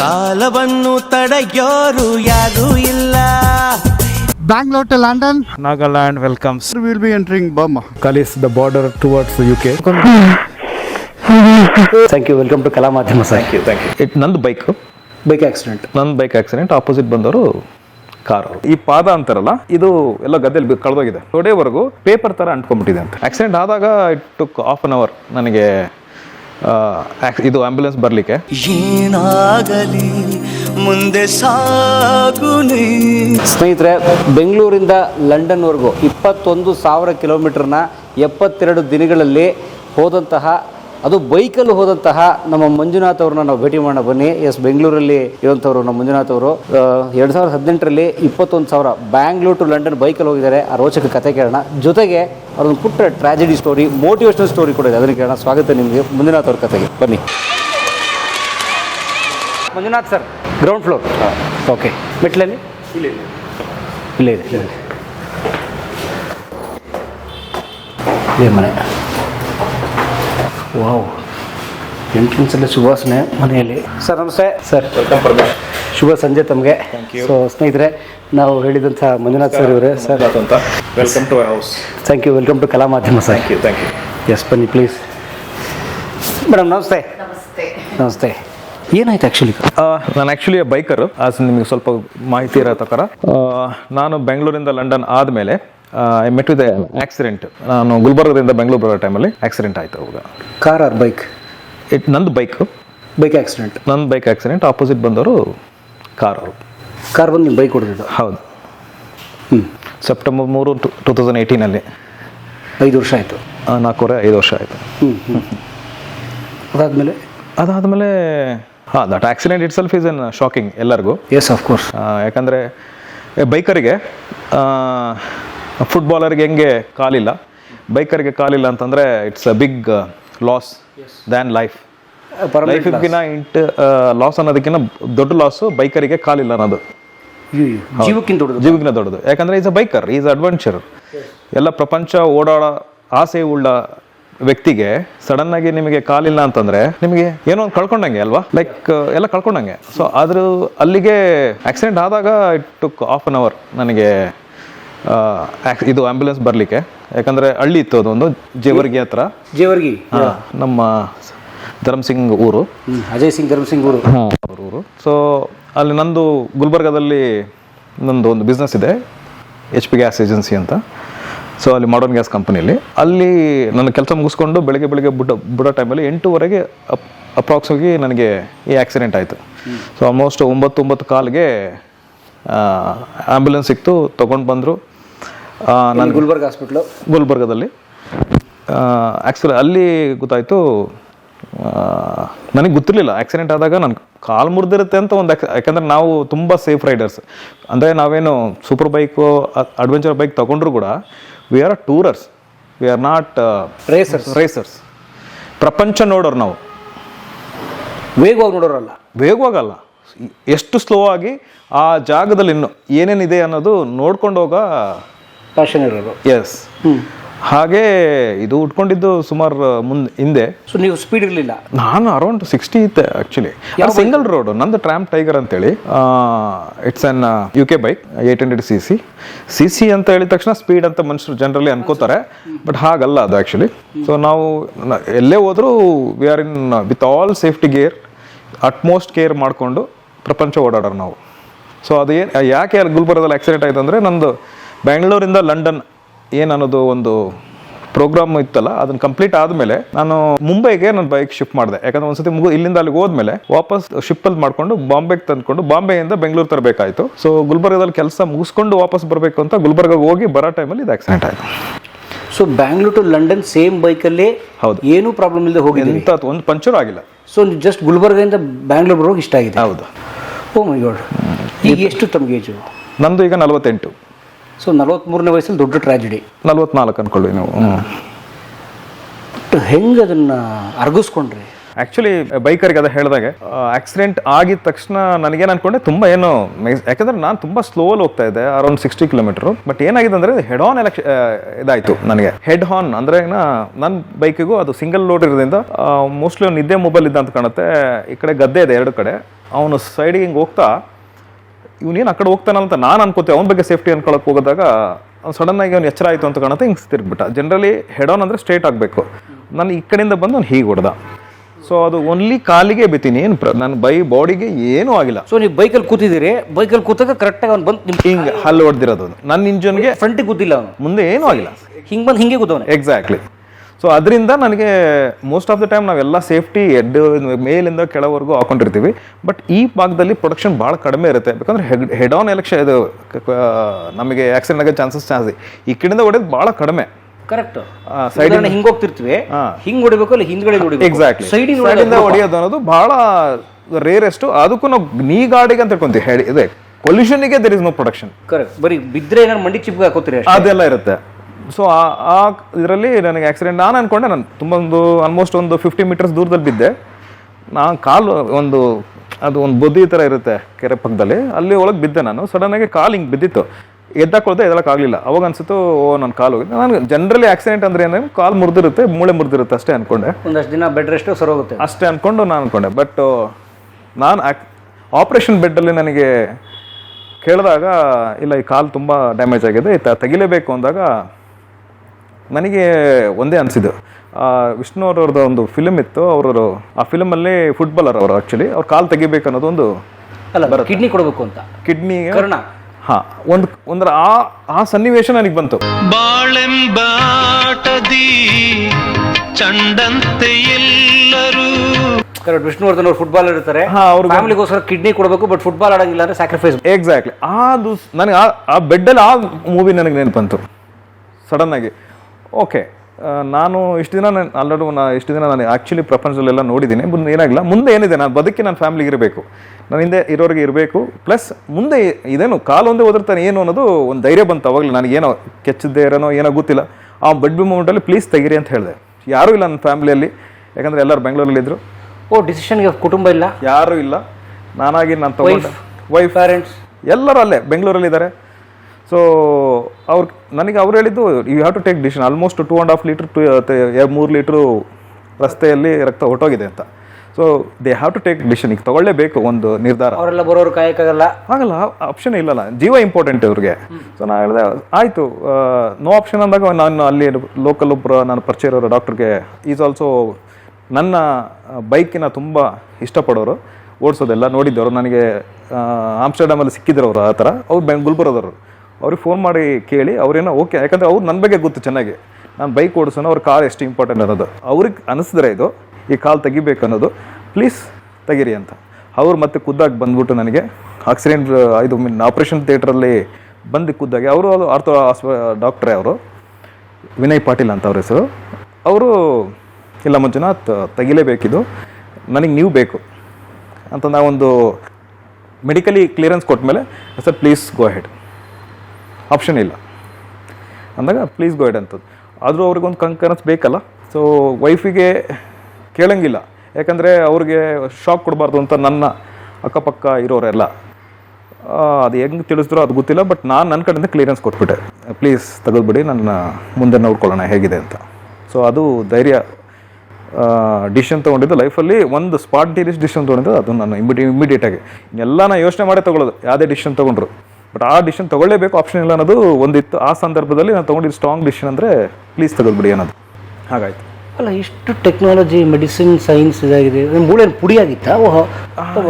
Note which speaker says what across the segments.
Speaker 1: ಕಾಲವನ್ನು ತಡೆಯೋರು ಯಾರು ಇಲ್ಲ.
Speaker 2: Bangalore to London.
Speaker 3: Nagaland welcomes
Speaker 2: will be entering entering
Speaker 3: ಕಲೀಸ್ the border towards you UK.
Speaker 4: Thank you welcome to Kala Madhyama you
Speaker 3: it ನಂದು bike
Speaker 4: bike accident
Speaker 3: ನಂದು bike accident opposite ಬಂದವರು car ಈ ಪಾದ ಅಂತಾರಲ್ಲ ಇದು ಎಲ್ಲ ಗದ್ದೆಲಿ ಕಳೆದೋಗಿದೆ. ತೊಡೆವರೆಗೂ ಪೇಪರ್ ತರ ಅಂಟ್ಕೊಂಡ್ಬಿಟ್ಟಿದೆ ಅಂತ. ಆಕ್ಸಿಡೆಂಟ್ ಆದಾಗ it took half an hour ನನಗೆ ಇದು ಆಂಬ್ಯುಲೆನ್ಸ್ ಬರಲಿಕ್ಕೆ.
Speaker 1: ಏನಾಗಲಿ ಮುಂದೆ ಸಾಗು ನೀ.
Speaker 4: ಸ್ನೇಹಿತರೆ ಬೆಂಗಳೂರಿಂದ ಲಂಡನ್ವರೆಗೂ ಇಪ್ಪತ್ತೊಂದು ಸಾವಿರ ಕಿಲೋಮೀಟರ್ನ ಎಪ್ಪತ್ತೆರಡು ದಿನಗಳಲ್ಲಿ ಹೋದಂತಹ ಅದು ಬೈಕಲ್ಲಿ ಹೋದಂತಹ ನಮ್ಮ ಮಂಜುನಾಥ್ ಅವ್ರನ್ನ ನಾವು ಭೇಟಿ ಮಾಡೋಣ ಬನ್ನಿ. ಎಸ್ ಬೆಂಗಳೂರಲ್ಲಿ ಇರುವಂಥವ್ರು ನಮ್ಮ ಮಂಜುನಾಥ್ ಅವರು. ಎರಡು ಸಾವಿರದ ಹದಿನೆಂಟರಲ್ಲಿ ಇಪ್ಪತ್ತೊಂದು ಸಾವಿರ ಬ್ಯಾಂಗ್ಳೂರ್ ಟು ಲಂಡನ್ ಬೈಕಲ್ಲಿ ಹೋಗಿದ್ದಾರೆ. ಆ ರೋಚಕ ಕತೆ ಕೇಳೋಣ. ಜೊತೆಗೆ ಅವ್ರೊಂದು ಪುಟ್ಟ ಟ್ರಾಜಿಡಿ ಸ್ಟೋರಿ ಮೋಟಿವೇಶನಲ್ ಸ್ಟೋರಿ ಕೂಡ ಇದೆ. ಅದನ್ನು ಕೇಳೋಣ. ಸ್ವಾಗತ ನಿಮಗೆ. ಮಂಜುನಾಥ್ ಅವ್ರ ಕತೆಗೆ. ಬನ್ನಿ. Manjunath sir ground floor okay ಮೆಟ್ಲಲ್ಲಿ ಇಲ್ಲ ಇಲ್ಲ. ಇದೇ ಮನೆ. ವಾವ್. ಎಂಟ್ರೆನ್ಸಲ್ಲಿ ಸುವಾಸನೆ ಮನೆಯಲ್ಲಿ. ಸರ್ ನಮಸ್ತೆ. ಸರ್ ಶುಭ ಸಂಜೆ ತಮಗೆ. ಸೊ ಸ್ನೇಹಿತರೆ ನಾವು ಹೇಳಿದಂಥ ಮಂಜುನಾಥ್ ಸರ್ ಇವರೇ sir.
Speaker 3: Welcome to house
Speaker 4: thank you welcome to Kala Madhyama sir
Speaker 3: you thank you
Speaker 4: yes ಬನ್ನಿ ಪ್ಲೀಸ್ ಮೇಡಮ್ ನಮಸ್ತೆ. ನಮಸ್ತೆ. ಏನಾಯ್ತು ಆ್ಯಕ್ಚುಲಿ
Speaker 3: ನಾನು ಆ್ಯಕ್ಚುಲಿ ಬೈಕರು ಆಸ್ ನಿಮಗೆ ಸ್ವಲ್ಪ ಮಾಹಿತಿ ಇರೋ ಪ್ರಕಾರ. ಆ, ನಾನು ಬೆಂಗಳೂರಿಂದ ಲಂಡನ್ ಆದಮೇಲೆ ಐ ಮೆಟ್ ವಿತ್ ಆಕ್ಸಿಡೆಂಟ್ ನಾನು ಗುಲ್ಬರ್ಗದಿಂದ ಬೆಂಗಳೂರು ಬರೋ ಟೈಮಲ್ಲಿ ಆಕ್ಸಿಡೆಂಟ್ ಆಯಿತು ಅವಾಗ.
Speaker 4: ಕಾರ್ ಆರ್ ಬೈಕ್
Speaker 3: ಇಟ್ ನಂದು ಬೈಕ್
Speaker 4: ಬೈಕ್ ಆಕ್ಸಿಡೆಂಟ್
Speaker 3: ನಂದು ಬೈಕ್ ಆಕ್ಸಿಡೆಂಟ್ ಆಪೋಸಿಟ್ ಬಂದವರು ಕಾರ್ ಅವರು.
Speaker 4: ಕಾರ್ ಬಂದು ಬೈಕ್ ಹೊಡೆದಿದ್ದು
Speaker 3: ಹೌದು.
Speaker 4: ಹ್ಞೂ
Speaker 3: ಸೆಪ್ಟೆಂಬರ್ ಮೂರು ಟೂ ತೌಸಂಡ್ ಏಯ್ಟೀನಲ್ಲಿ
Speaker 4: ಐದು ವರ್ಷ ಆಯಿತು.
Speaker 3: ನಾಲ್ಕೂವರೆ ಐದು ವರ್ಷ ಆಯಿತು.
Speaker 4: ಹ್ಞೂ ಹ್ಞೂ ಅದಾದಮೇಲೆ?
Speaker 3: ಅದಾದಮೇಲೆ ಹಾಂ that accident it self is an shocking ಎಲ್ಲರಿಗೂ.
Speaker 4: ಎಸ್ ಆಫ್ ಕೋರ್ಸ್
Speaker 3: ಯಾಕಂದರೆ ಬೈಕರಿಗೆ ಫುಟ್ಬಾಲರ್ಗೆ ಹೆಂಗೆ ಕಾಲಿಲ್ಲ? ಬೈಕರ್ಗೆ ಕಾಲಿಲ್ಲ ಅಂತಂದರೆ it's a big loss than life ಲೈಫಿಗಿನ ಇಂಟ್ ಲಾಸ್ ಅನ್ನೋದಕ್ಕಿಂತ ದೊಡ್ಡ ಲಾಸು ಬೈಕರಿಗೆ ಕಾಲಿಲ್ಲ ಅನ್ನೋದು.
Speaker 4: ಜೀವಕ್ಕಿಂತ ದೊಡ್ಡದು.
Speaker 3: ಜೀವಕ್ಕಿಂತ ದೊಡ್ಡದು. ಯಾಕಂದರೆ is a biker is adventure ಎಲ್ಲ ಪ್ರಪಂಚ ಓಡಾಡೋ ಆಸೆ ಉಳ್ಳ ವ್ಯಕ್ತಿಗೆ ಸಡನ್ ಆಗಿ ನಿಮಗೆ ಕಾಲಿಲ್ಲ ಅಂತಂದ್ರೆ ನಿಮಗೆ ಏನೋ ಒಂದು ಕಳ್ಕೊಂಡಂಗೆ ಅಲ್ವಾ? ಲೈಕ್ ಎಲ್ಲ ಕಳ್ಕೊಂಡಂಗೆ. ಸೊ ಆದ್ರೂ ಅಲ್ಲಿಗೆ ಆಕ್ಸಿಡೆಂಟ್ ಆದಾಗ it took half an hour ನನಗೆ ಇದು ಆಂಬ್ಯುಲೆನ್ಸ್ ಬರಲಿಕ್ಕೆ. ಯಾಕಂದ್ರೆ ಹಳ್ಳಿ ಇತ್ತು ಅದೊಂದು ಜೇವರ್ಗಿ ಹತ್ರ.
Speaker 4: ಜೇವರ್ಗಿ
Speaker 3: ನಮ್ಮ ಧರ್ಮಸಿಂಗ್ ಊರು.
Speaker 4: ಅಜಯ್ ಸಿಂಗ್ ಧರ್ಮಸಿಂಗ್ ಊರು. ಅವರು
Speaker 3: ಊರು. ಸೊ ಅಲ್ಲಿ ನಂದು ಗುಲ್ಬರ್ಗದಲ್ಲಿ ನಂದು ಒಂದು ಬಿಸ್ನೆಸ್ ಇದೆ ಎಚ್ ಪಿ ಗ್ಯಾಸ್ ಏಜೆನ್ಸಿ ಅಂತ. ಸೊ ಅಲ್ಲಿ ಮಾಡರ್ನ್ ಗ್ಯಾಸ್ ಕಂಪನಿಯಲ್ಲಿ ಅಲ್ಲಿ. ನನ್ನ ಕೆಲಸ ಮುಗಿಸ್ಕೊಂಡು ಬೆಳಗ್ಗೆ ಬೆಳಗ್ಗೆ ಬಿಡ ಬಿಡೋ ಟೈಮಲ್ಲಿ ಎಂಟೂವರೆಗೆ ಅಪ್ ಅಪ್ರಾಕ್ಸ್ ಆಗಿ ನನಗೆ ಈ ಆಕ್ಸಿಡೆಂಟ್ ಆಯಿತು. ಸೊ ಆಲ್ಮೋಸ್ಟ್ ಒಂಬತ್ತು ಒಂಬತ್ತು ಕಾಲಿಗೆ ಆ್ಯಂಬುಲೆನ್ಸ್ ಸಿಕ್ತು ತೊಗೊಂಡು ಬಂದರು. ನಾನು
Speaker 4: ಗುಲ್ಬರ್ಗ ಹಾಸ್ಪಿಟ್ಲು
Speaker 3: ಗುಲ್ಬರ್ಗದಲ್ಲಿ. ಆ್ಯಕ್ಚುಲಿ ಅಲ್ಲಿ ಗೊತ್ತಾಯಿತು ನನಗೆ ಗೊತ್ತಿರಲಿಲ್ಲ. ಆಕ್ಸಿಡೆಂಟ್ ಆದಾಗ ನಾನು ಕಾಲು ಮುರಿದಿರುತ್ತೆ ಅಂತ ಒಂದು ಯಾಕಂದರೆ ನಾವು ತುಂಬ ಸೇಫ್ ರೈಡರ್ಸ್ ಅಂದರೆ ನಾವೇನು ಸೂಪರ್ ಬೈಕು ಅಡ್ವೆಂಚರ್ ಬೈಕ್ ತೊಗೊಂಡ್ರು ಕೂಡ V R tourers V R not
Speaker 4: racers
Speaker 3: racers ಪ್ರಪಂಚ ನೋಡೋರು ನಾವು.
Speaker 4: ವೇಗವಾಗಿ ನೋಡೋರಲ್ಲ.
Speaker 3: ವೇಗವಾಗಲ್ಲ. ಎಷ್ಟು ಸ್ಲೋ ಆಗಿ ಆ ಜಾಗದಲ್ಲಿ ಇನ್ನು ಏನೇನಿದೆ ಅನ್ನೋದು ನೋಡ್ಕೊಂಡು ಹೋಗ
Speaker 4: ಪ್ಯಾಷನ್ ಇರೋರು
Speaker 3: ಎಸ್ ಹಾಗೆ ಇದು ಉಟ್ಕೊಂಡಿದ್ದು ಸುಮಾರು ಮುಂದೆ ಹಿಂದೆ.
Speaker 4: ಸೊ ನೀವು ಸ್ಪೀಡ್ ಇರಲಿಲ್ಲ?
Speaker 3: ನಾನು ಅರೌಂಡ್ ಸಿಕ್ಸ್ಟಿ ಇತ್ತೆ ಆಕ್ಚುಲಿ ಸಿಂಗಲ್ ರೋಡ್ ನಂದು ಟ್ರಾಮ್ ಟೈಗರ್ ಅಂತೇಳಿ. It's an U K bike eight hundred C C C C ಅಂತ ಹೇಳಿದ ತಕ್ಷಣ ಸ್ಪೀಡ್ ಅಂತ ಮನುಷ್ಯರು ಜನರಲಿ ಅನ್ಕೋತಾರೆ. ಬಟ್ ಹಾಗಲ್ಲ ಅದು ಆ್ಯಕ್ಚುಲಿ ಸೊ ನಾವು ಎಲ್ಲೇ ಹೋದರೂ we are in with all safety gear utmost care ಮಾಡಿಕೊಂಡು ಪ್ರಪಂಚ ಓಡಾಡೋರು ನಾವು. ಸೊ ಅದೇನು ಯಾಕೆ ಅಲ್ಲಿ ಗುಲ್ಬರ್ಗದಲ್ಲಿ ಆಕ್ಸಿಡೆಂಟ್ ಆಯ್ತು ಅಂದರೆ ನಂದು ಬೆಂಗಳೂರಿಂದ ಲಂಡನ್ ಏನು ಅನ್ನೋದು ಒಂದು ಪ್ರೋಗ್ರಾಮ್ ಇತ್ತಲ್ಲ ಅದನ್ನ ಕಂಪ್ಲೀಟ್ ಆದಮೇಲೆ ನಾನು ಮುಂಬೈಗೆ ನನ್ನ ಬೈಕ್ ಶಿಫ್ಟ್ ಮಾಡಿದೆ. ಯಾಕಂದ್ರೆ ಒಂದ್ಸತಿ ಮುಗು ಇಲ್ಲಿಂದ ಅಲ್ಲಿಗೆ ಹೋದ್ಮೇಲೆ ವಾಪಸ್ ಶಿಪ್ಪಲ್ಲಿ ಮಾಡ್ಕೊಂಡು ಬಾಂಬೆಗೆ ತಂದ್ಕೊಂಡು ಬಾಂಬೆಯಿಂದ ಬೆಂಗಳೂರು ತರಬೇಕಾಯ್ತು. ಸೊ ಗುಲ್ಬರ್ಗದಲ್ಲಿ ಕೆಲಸ ಮುಗಿಸ್ಕೊಂಡು ವಾಪಸ್ ಬರಬೇಕು ಅಂತ ಗುಲ್ಬರ್ಗಗೆ ಹೋಗಿ ಬರೋ ಟೈಮಲ್ಲಿ ಇದು ಆಕ್ಸಿಡೆಂಟ್ ಆಯಿತು.
Speaker 4: So Bangalore to London same ಬೈಕಲ್ಲಿ
Speaker 3: ಹೌದು.
Speaker 4: ಏನೂ ಪ್ರಾಬ್ಲಮ್ ಇಲ್ಲದೆ ಹೋಗಿ
Speaker 3: ಎಂತ ಒಂದು ಪಂಚರ್ ಆಗಿಲ್ಲ.
Speaker 4: ಸೊ ಜಸ್ಟ್ ಗುಲ್ಬರ್ಗದಿಂದ ಬ್ಯಾಂಗ್ಳೂರ್ ಬರೋಗಿ ಇಷ್ಟ ಆಗಿದೆ
Speaker 3: ಹೌದು.
Speaker 4: ಓ ಮೈ ಗಾಡ್ ಈಗ ಎಷ್ಟು ತಮಗೆ ಏಜು
Speaker 3: ನಂದು ಈಗ ನಲವತ್ತೆಂಟು.
Speaker 4: ಸೊ ನಲವತ್ತ್ಮೂರನೇ ವಯಸ್ಸಲ್ಲಿ ದೊಡ್ಡ ಟ್ರಾಜಿಡಿ
Speaker 3: ನಲ್ವತ್ನಾಲ್ಕು ಅನ್ಕೊಳ್ಳಿ ನೀವು.
Speaker 4: ಹೆಂಗೆ ಅದನ್ನು ಅರ್ಗಿಸ್ಕೊಂಡ್ರಿ?
Speaker 3: ಆ್ಯಕ್ಚುಲಿ ಬೈಕರಿಗೆ ಅದ ಹೇಳಿದಾಗೆ ಆಕ್ಸಿಡೆಂಟ್ ಆಗಿದ ತಕ್ಷಣ ನನಗೇನು ಅನ್ಕೊಂಡೆ ತುಂಬ ಏನು ಯಾಕಂದ್ರೆ ನಾನು ತುಂಬ ಸ್ಲೋಲ್ ಹೋಗ್ತಾ ಇದ್ದೆ ಅರೌಂಡ್ ಸಿಕ್ಸ್ಟಿ ಕಿಲೋಮೀಟರ್ ಬಟ್ ಏನಾಗಿದೆ ಅಂದ್ರೆ ಹೆಡ್ ಆನ್ ಎಲೆಕ್ಷ ಇದಾಯ್ತು ನನಗೆ. ಹೆಡ್ ಆನ್ ಅಂದ್ರೆ ನನ್ನ ಬೈಕಿಗೂ ಅದು ಸಿಂಗಲ್ ಲೋಡ್ ಇರೋದ್ರಿಂದ ಮೋಸ್ಟ್ಲಿ ನಿದ್ದೆ ಮೊಬೈಲ್ ಇದ್ದ ಅಂತ ಕಾಣುತ್ತೆ. ಈ ಕಡೆ ಗದ್ದೆ ಇದೆ ಎರಡು ಕಡೆ. ಅವನು ಸೈಡಿಗೆ ಹಿಂಗೆ ಹೋಗ್ತಾ ಇವನೇನು ಆ ಕಡೆ ಹೋಗ್ತಾನಂತ ನಾನು ಅನ್ಕೋತೆ ಅವನ ಬಗ್ಗೆ ಸೇಫ್ಟಿ ಅನ್ಕೊಳಕ್ಕೆ ಹೋಗಿದಾಗ ಅವ್ನು ಸಡನ್ ಆಗಿ ಅವ್ನು ಎಚ್ಚರ ಆಯಿತು ಅಂತ ಕಾಣುತ್ತೆ ಹಿಂಗೆ ತಿರ್ಗ್ಬಿಟ್ಟ ಜನರಲಿ ಹೆಡ್ ಆನ್ ಅಂದರೆ ಸ್ಟ್ರೇಟ್ ಆಗಬೇಕು. ನಾನು ಈ ಕಡೆಯಿಂದ ಬಂದು ಅವ್ನು ಹೀಗೆ ಹೊಡೆದ. ಸೊ ಅದು ಓನ್ಲಿ ಕಾಲಿಗೆ ಬಿತ್ತೀನಿ ಏನು ಪ್ರ ನನ್ನ ಬೈ ಬಾಡಿಗೆ ಏನೂ ಆಗಿಲ್ಲ.
Speaker 4: ಸೊ ನೀವು ಬೈಕಲ್ಲಿ ಕೂತಿದ್ದೀರಿ ಬೈಕಲ್ಲಿ ಕೂತಾಗ ಕರೆಕ್ಟಾಗಿ ಅವ್ನು ಬಂದು ನಿಮ್ಗೆ
Speaker 3: ಹಿಂಗೆ ಹಲ್ಲು ಹೊಡೆದಿರೋದು ನನ್ನ ಇಂಜನ್ಗೆ
Speaker 4: ಫ್ರಂಟಿಗೆ ಕೂತಿಲ್ಲ ಅವನು.
Speaker 3: ಮುಂದೆ ಏನೂ ಆಗಿಲ್ಲ.
Speaker 4: ಹಿಂಗೆ ಬಂದು ಹಿಂಗೆ ಕೂತವನು.
Speaker 3: ಎಕ್ಸಾಕ್ಟ್ಲಿ ಸೊ ಅದರಿಂದ ನನಗೆ ಮೋಸ್ಟ್ ಆಫ್ ದ ಟೈಮ್ ನಾವೆಲ್ಲ ಸೇಫ್ಟಿ ಎಡ್ ಮೇಲಿಂದ ಕೆಳವರೆಗೂ ಹಾಕೊಂಡಿರ್ತೀವಿ. ಬಟ್ ಈ ಭಾಗದಲ್ಲಿ ಪ್ರೊಡಕ್ಷನ್ ಭಾಳ ಕಡಿಮೆ ಇರುತ್ತೆ. ಯಾಕಂದ್ರೆ ಹೆಡ್ ಹೆಡ್ ಆನ್ ಎಲೆಕ್ಷನ್ ಇದು ನಮಗೆ ಆಕ್ಸಿಡೆಂಟ್ ಆಗೋ ಚಾನ್ಸಸ್ ಜಾಸ್ತಿ. ಈ ಕಡೆಯಿಂದ ಹೊಡೆಯೋದು ಭಾಳ ಕಡಿಮೆ.
Speaker 4: ಕರೆಕ್ಟ್ ಸೈಡ್ ಹಿಂಗೆ ಹೋಗ್ತಿರ್ತೀವಿ. ಹಿಂಗೆ ಹೊಡಿಬೇಕು ಅಲ್ಲಿ ಹಿಂದ್ಗಡೆ ಹೊಡಿಬೇಕು.
Speaker 3: ಎಕ್ಸಾಕ್ಟ್ಲಿ
Speaker 4: ಸೈಡಿಂದ
Speaker 3: ಹೊಡೆಯೋದು ಅನ್ನೋದು ಭಾಳ ರೇರೆಸ್ಟು ಅದಕ್ಕೂ ನಾವು ನೀ ಗಾಡಿಗೆ ಅಂತ ಹೇಳ್ಕೊಂತೀವಿ. ಹೇಳಿ ಇದೆ ಕೊಲ್ಯೂಷನ್ಗೆ there is no protection
Speaker 4: correct ಬರೀ ಬಿದ್ರೆ ಏನಾರು ಮಂಡಿ ಚಿಪ್ಗೆ ಹಾಕೋತೀರಿ
Speaker 3: ಅದೆಲ್ಲ ಇರುತ್ತೆ. ಸೊ ಆ ಇದರಲ್ಲಿ ನನಗೆ ಆಕ್ಸಿಡೆಂಟ್ ನಾನು ಅನ್ಕೊಂಡೆ ನಾನು ತುಂಬ ಒಂದು ಆಲ್ಮೋಸ್ಟ್ ಒಂದು ಫಿಫ್ಟಿ ಮೀಟರ್ಸ್ ದೂರದಲ್ಲಿ ಬಿದ್ದೆ. ನಾನು ಕಾಲು ಒಂದು ಅದು ಒಂದು ಬುದ್ಧಿ ಥರ ಇರುತ್ತೆ ಕೆರೆ ಪಕ್ಕದಲ್ಲಿ. ಅಲ್ಲಿ ಒಳಗೆ ಬಿದ್ದೆ ನಾನು. ಸಡನ್ನಾಗಿ ಕಾಲು ಹಿಂಗೆ ಬಿದ್ದಿತ್ತು. ಎದ್ದಾಕೊಳ್ದೆ ಆಗಲಿಲ್ಲ. ಅವಾಗ ಅನ್ಸುತ್ತೆ ಓ ನನ್ನ ಕಾಲು ಹೋಗಿದೆ. ನಾನು ಜನರಲಿ ಆಕ್ಸಿಡೆಂಟ್ ಅಂದ್ರೆ ಏನು ಕಾಲು ಮುರಿದಿರುತ್ತೆ ಮೂಳೆ ಮುರಿದಿರುತ್ತೆ ಅಷ್ಟೇ ಅನ್ಕೊಂಡೆ.
Speaker 4: ಒಂದಷ್ಟು ದಿನ ಬೆಡ್ ರೆಸ್ಟ್ ಸರೋಗುತ್ತೆ
Speaker 3: ಅಷ್ಟೇ ಅನ್ಕೊಂಡು ನಾನು ಅನ್ಕೊಂಡೆ. ಬಟ್ ನಾನು ಆಪ್ರೇಷನ್ ಬೆಡ್ಡಲ್ಲಿ ನನಗೆ ಕೇಳಿದಾಗ ಇಲ್ಲ ಈ ಕಾಲು ತುಂಬ ಡ್ಯಾಮೇಜ್ ಆಗಿದೆ ತೆಗಿಲೇಬೇಕು ಅಂದಾಗ ನನಗೆ ಒಂದೇ ಅನಿಸಿದ್ದು. ವಿಷ್ಣು ಅವ್ರವ್ರದ್ದು ಒಂದು ಫಿಲ್ಮ್ ಇತ್ತು ಅವರು ಆ ಫಿಲ್ಮಲ್ಲಿ ಫುಟ್ಬಾಲರ್ ಅವರು ಆ್ಯಕ್ಚುಲಿ ಅವ್ರು ಕಾಲು ತೆಗಿಬೇಕು ಅನ್ನೋದು ಒಂದು
Speaker 4: ಅಲ್ಲ ಕಿಡ್ನಿ ಕೊಡಬೇಕು ಅಂತ.
Speaker 3: ಕಿಡ್ನಿ
Speaker 4: ಕರ್ಣ.
Speaker 3: ಹಾ ಒಂದು ಒಂದರ ಆ ಆ ಸನ್ನಿವೇಶ ನನಗೆ ಬಂತು.
Speaker 1: ಬಾಳೆಂಬಾಟದಿ ಚಂಡಂತೆ ಎಲ್ಲರೂ.
Speaker 4: ಕರೆಕ್ಟ್ ವಿಷ್ಣುವರ್ಧನ್ ಅವ್ರು ಫುಟ್ಬಾಲ್ ಇರ್ತಾರೆ.
Speaker 3: ಹಾ, ಅವ್ರಿಗೆ-
Speaker 4: ಫ್ಯಾಮಿಲಿಗೋಸ್ಕರ ಕಿಡ್ನಿ ಕೊಡಬೇಕು ಬಟ್ ಫುಟ್ಬಾಲ್ ಆಡಂಗಿಲ್ಲ ಅಂದ್ರೆ ಸ್ಯಾಕ್ರಿಫೈಸ್
Speaker 3: ಎಕ್ಸಾಕ್ಟ್ಲಿ ಆ ನನಗೆ ಆ ಆ ಬೆಡ್ಡಲ್ಲಿ ಆ ಮೂವಿ ನನಗೆ ನೆನಪು ಬಂತು. ಸಡನ್ನಾಗಿ ಓಕೆ ನಾನು ಇಷ್ಟು ದಿನ ನಾನು ಆಲ್ರೆಡಿ ನಾನು ಇಷ್ಟು ದಿನ ನಾನು ಆ್ಯಕ್ಚುಲಿ ಪ್ರಪಂಚದಲ್ಲೆಲ್ಲ ನೋಡಿದ್ದೀನಿ ಮುಂದೆ ಏನಾಗಿಲ್ಲ ಮುಂದೆ ಏನಿದೆ? ನಾನು ಬದುಕಿ ನನ್ನ ಫ್ಯಾಮಿಲಿಗೆ ಇರಬೇಕು. ನನ್ನ ಹಿಂದೆ ಇರೋರಿಗೆ ಇರಬೇಕು. ಪ್ಲಸ್ ಮುಂದೆ ಇದೇನು ಕಾಲು ಒಂದೇ ಓದಿರ್ತಾನೆ ಏನು ಅನ್ನೋದು ಒಂದು ಧೈರ್ಯ ಬಂತು ಅವಾಗಲೇ. ನನಗೇನೋ ಕೆಚ್ಚದ್ದೇ ಇರೋನೋ ಏನೋ ಗೊತ್ತಿಲ್ಲ. ಆ ಬೆಡ್ ಮೂಮೆಂಟಲ್ಲಿ ಪ್ಲೀಸ್ ತೆಗಿರಿ ಅಂತ ಹೇಳಿದೆ. ಯಾರೂ ಇಲ್ಲ ನನ್ನ ಫ್ಯಾಮಿಲಿಯಲ್ಲಿ ಯಾಕಂದರೆ ಎಲ್ಲರೂ ಬೆಂಗಳೂರಲ್ಲಿದ್ದರು
Speaker 4: ಓ ಡಿಸಿಷನ್ಗೆ ಕುಟುಂಬ ಇಲ್ಲ?
Speaker 3: ಯಾರೂ ಇಲ್ಲ. ನಾನಾಗಿ ನಾನು ತಗೊಂಡೆ. ವೈಫ್
Speaker 4: ಪೇರೆಂಟ್ಸ್
Speaker 3: ಎಲ್ಲರೂ ಅಲ್ಲೇ ಬೆಂಗಳೂರಲ್ಲಿದ್ದಾರೆ. ಸೊ ಅವ್ರು ನನಗೆ ಅವ್ರು ಹೇಳಿದ್ದು you have to take decision almost two and half litre to ಮೂರು ಲೀಟ್ರು ರಸ್ತೆಯಲ್ಲಿ ರಕ್ತ ಹೊಟ್ಟೋಗಿದೆ ಅಂತ. So they have to take decision ಈಗ ತಗೊಳ್ಳೇಬೇಕು ಒಂದು ನಿರ್ಧಾರ.
Speaker 4: ಅವರೆಲ್ಲ ಬರೋರು ಕಾಯಕ್ಕಾಗಲ್ಲ?
Speaker 3: ಆಗಲ್ಲ ಆಪ್ಷನ್ ಇಲ್ಲಲ್ಲ. ಜೀವ ಇಂಪಾರ್ಟೆಂಟ್ ಇವ್ರಿಗೆ. ಸೊ ನಾನು ಹೇಳಿದೆ ಆಯಿತು ನೋ ಆಪ್ಷನ್ ಅಂದಾಗ ನಾನು ಅಲ್ಲಿ ಲೋಕಲ್ ಒಬ್ಬರು ನಾನು ಪರಿಚಯ ಇರೋರು ಡಾಕ್ಟ್ರಿಗೆ ಈಸ್ ಆಲ್ಸೋ ನನ್ನ ಬೈಕಿನ ತುಂಬ ಇಷ್ಟಪಡೋರು. ಓಡಿಸೋದೆಲ್ಲ ನೋಡಿದ್ದವರು. ನನಗೆ ಆಮ್ಸ್ಟರ್ಡಮಲ್ಲಿ ಸಿಕ್ಕಿದ್ರು ಅವರು ಆ ಥರ. ಅವ್ರು ಬೆಂಗ್ ಗುಲ್ಬರ್ಗದವರು ಅವ್ರಿಗೆ ಫೋನ್ ಮಾಡಿ ಕೇಳಿ, ಅವ್ರೇನೋ ಓಕೆ ಯಾಕಂದರೆ ಅವ್ರು ನನ್ನ ಬಗ್ಗೆ ಗೊತ್ತು ಚೆನ್ನಾಗಿ. ನಾನು ಬೈಕ್ ಓಡಿಸೋಣ ಅವ್ರ ಕಾರ್ ಎಷ್ಟು ಇಂಪಾರ್ಟೆಂಟ್ ಅನ್ನೋದು. ಅವ್ರಿಗೆ ಅನಿಸಿದ್ರೆ ಇದು, ಈ ಕಾಲ್ ತೆಗಿಬೇಕು ಅನ್ನೋದು ಪ್ಲೀಸ್ ತೆಗೀರಿ ಅಂತ. ಅವ್ರು ಮತ್ತೆ ಖುದ್ದಾಗಿ ಬಂದ್ಬಿಟ್ಟು ನನಗೆ ಆಕ್ಸಿಡೆಂಟ್ ಇದು ಮೀನ್ ಆಪ್ರೇಷನ್ ಥಿಯೇಟ್ರಲ್ಲಿ ಬಂದು ಖುದ್ದಾಗಿ, ಅವರು ಅದು ಆರ್ಥೋ ಡಾಕ್ಟ್ರೇ ಅವರು, ವಿನಯ್ ಪಾಟೀಲ್ ಅಂತ ಅವ್ರ ಹೆಸರು. ಅವರು, ಇಲ್ಲ ಮಂಜುನಾಥ್, ತೆಗಿಲೇಬೇಕಿದು. ನನಗೆ ನೀವು ಬೇಕು ಅಂತ ನಾವೊಂದು ಮೆಡಿಕಲಿ ಕ್ಲಿಯರೆನ್ಸ್ ಕೊಟ್ಟ ಮೇಲೆ sir please go ahead option ಇಲ್ಲ. ಅಂದಾಗ ಪ್ಲೀಸ್ ಗೋ ಹೆಡ್ ಅಂತದ್ದು. ಆದರೂ ಅವ್ರಿಗೊಂದು ಕಂಕರೆನ್ಸ್ ಬೇಕಲ್ಲ. ಸೊ ವೈಫಿಗೆ ಕೇಳಂಗಿಲ್ಲ. ಯಾಕಂದರೆ ಅವ್ರಿಗೆ ಶಾಕ್ ಕೊಡಬಾರ್ದು ಅಂತ ನನ್ನ ಅಕ್ಕಪಕ್ಕ ಇರೋರೆಲ್ಲ. ಅದು ಹೆಂಗೆ ತಿಳಿಸಿದ್ರು ಅದು ಗೊತ್ತಿಲ್ಲ ಬಟ್ ನಾನು ನನ್ನ ಕಡೆಯಿಂದ ಕ್ಲಿಯರೆನ್ಸ್ ಕೊಟ್ಬಿಟ್ಟೆ. ಪ್ಲೀಸ್ ತೆಗೆದುಬಿಡಿ ನನ್ನ ಮುಂದೆ ನೋಡ್ಕೊಳ್ಳೋಣ ಹೇಗಿದೆ ಅಂತ. ಸೊ ಅದು ಧೈರ್ಯ ಡಿಸಿಷನ್ ತೊಗೊಂಡಿದ್ದು ಲೈಫಲ್ಲಿ ಒಂದು ಸ್ಪಾಟ್ ಡೀರಿಸ್ ಡಿಸಿಷನ್ ತೊಗೊಂಡಿದ್ದು ಅದು ನಾನು ಇಮಿಡಿ ಇಮಿಡಿಯೇಟಾಗಿ ಎಲ್ಲ ನಾನು ಯೋಚನೆ ಮಾಡೇ ತೊಗೊಳ್ಳೋದು. ಯಾವುದೇ ಡಿಸಿಷನ್ ತೊಗೊಂಡ್ರು. ಬಟ್ ಆ ಡಿಸಿಷನ್ ತೊಗೊಳ್ಳೇಬೇಕು ಆಪ್ಷನ್ ಇಲ್ಲ ಅನ್ನೋದು ಒಂದಿತ್ತು. ಆ ಸಂದರ್ಭದಲ್ಲಿ ನಾನು ತೊಗೊಂಡಿದ್ದು ಸ್ಟ್ರಾಂಗ್ ಡಿಸಿಷನ್ ಅಂದರೆ ಪ್ಲೀಸ್ ಬಿಡಿ ಅನ್ನೋದು. ಹಾಗಾಯ್ತು.
Speaker 4: ಅಲ್ಲ ಇಷ್ಟು ಟೆಕ್ನಾಲಜಿ ಮೆಡಿಸಿನ್ ಸೈನ್ಸ್ ಇದಾಗಿದೆ. ಮೂಳೆ ಪುಡಿ ಆಗಿತ್ತ?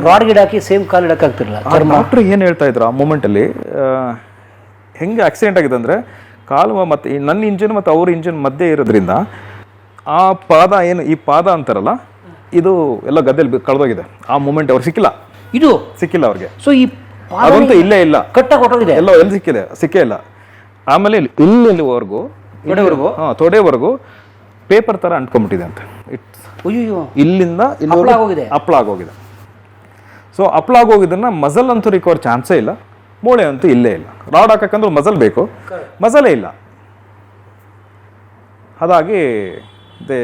Speaker 4: ರಾಡ್ ಗಿಡ ಹಾಕಿ ಸೇಮ್ ಕಾಲ್ ಇಡಕ್ಕಾಗ್ತಿರಲ್ಲ
Speaker 3: ಡಾಕ್ಟ್ರ್ ಏನು ಹೇಳ್ತಾ ಇದ್ರು ಆ ಮೂಮೆಂಟಲ್ಲಿ ಹೆಂಗೆ ಆಕ್ಸಿಡೆಂಟ್ ಆಗಿದೆ ಅಂದರೆ ಕಾಲು ಮತ್ತು ನನ್ನ ಇಂಜಿನ್ ಮತ್ತು ಅವ್ರ ಇಂಜಿನ್ ಮಧ್ಯೆ ಇರೋದ್ರಿಂದ ಆ ಪಾದ ಏನು ಈ ಪಾದ ಅಂತಾರಲ್ಲ ಇದು ಎಲ್ಲ ಗದ್ದೆಯಲ್ಲಿ ಕಳೆದೋಗಿದೆ. ಆ ಮೂಮೆಂಟ್ ಅವ್ರಿಗೆ ಸಿಕ್ಕಿಲ್ಲ.
Speaker 4: ಇದು?
Speaker 3: ಸಿಕ್ಕಿಲ್ಲ ಅವ್ರಿಗೆ.
Speaker 4: ಸೊ ಈ
Speaker 3: ಅದಂತೂ ಇಲ್ಲೇ. ಇಲ್ಲ
Speaker 4: ಕಟ್ಟಾಗಿ ಕೊಟ್ಟಿದೆ
Speaker 3: ಎಲ್ಲ ಎಲ್ಲಿ ಸಿಕ್ಕಿದೆ. ಸಿಕ್ಕೇ ಇಲ್ಲ. ಆಮೇಲೆ ಇಲ್ಲಿ ಇಲ್ಲಿವರೆಗೂ
Speaker 4: ತೊಡೆವರೆಗೂ?
Speaker 3: ಹಾ ತೊಡೆವರೆಗೂ ಪೇಪರ್ ತರ ಅಂಟ್ಕೊಂಡ್ಬಿಟ್ಟಿದೆ ಅಂತ. ಇಟ್ಸ್
Speaker 4: ಅಯ್ಯೋ
Speaker 3: ಇಲ್ಲಿಂದ
Speaker 4: ಇಲ್ಲಿ ಆಗೋಗಿದೆ.
Speaker 3: ಹಪ್ಳ ಆಗೋಗಿದೆ. ಸೊ ಅಪ್ಲ ಆಗೋಗಿದ್ದನ್ನ ಮಜಲ್ ಅಂತೂ ರಿಕವರ್ ಚಾನ್ಸೇ ಇಲ್ಲ. ಮೂಳೆ ಅಂತೂ ಇಲ್ಲೇ ಇಲ್ಲ. ರಾಡ್ ಹಾಕಕ್ಕಂದ್ರೆ ಮಜಲ್ ಬೇಕು. ಮಜಲೇ ಇಲ್ಲ. ಅದಾಗಿ ದೇ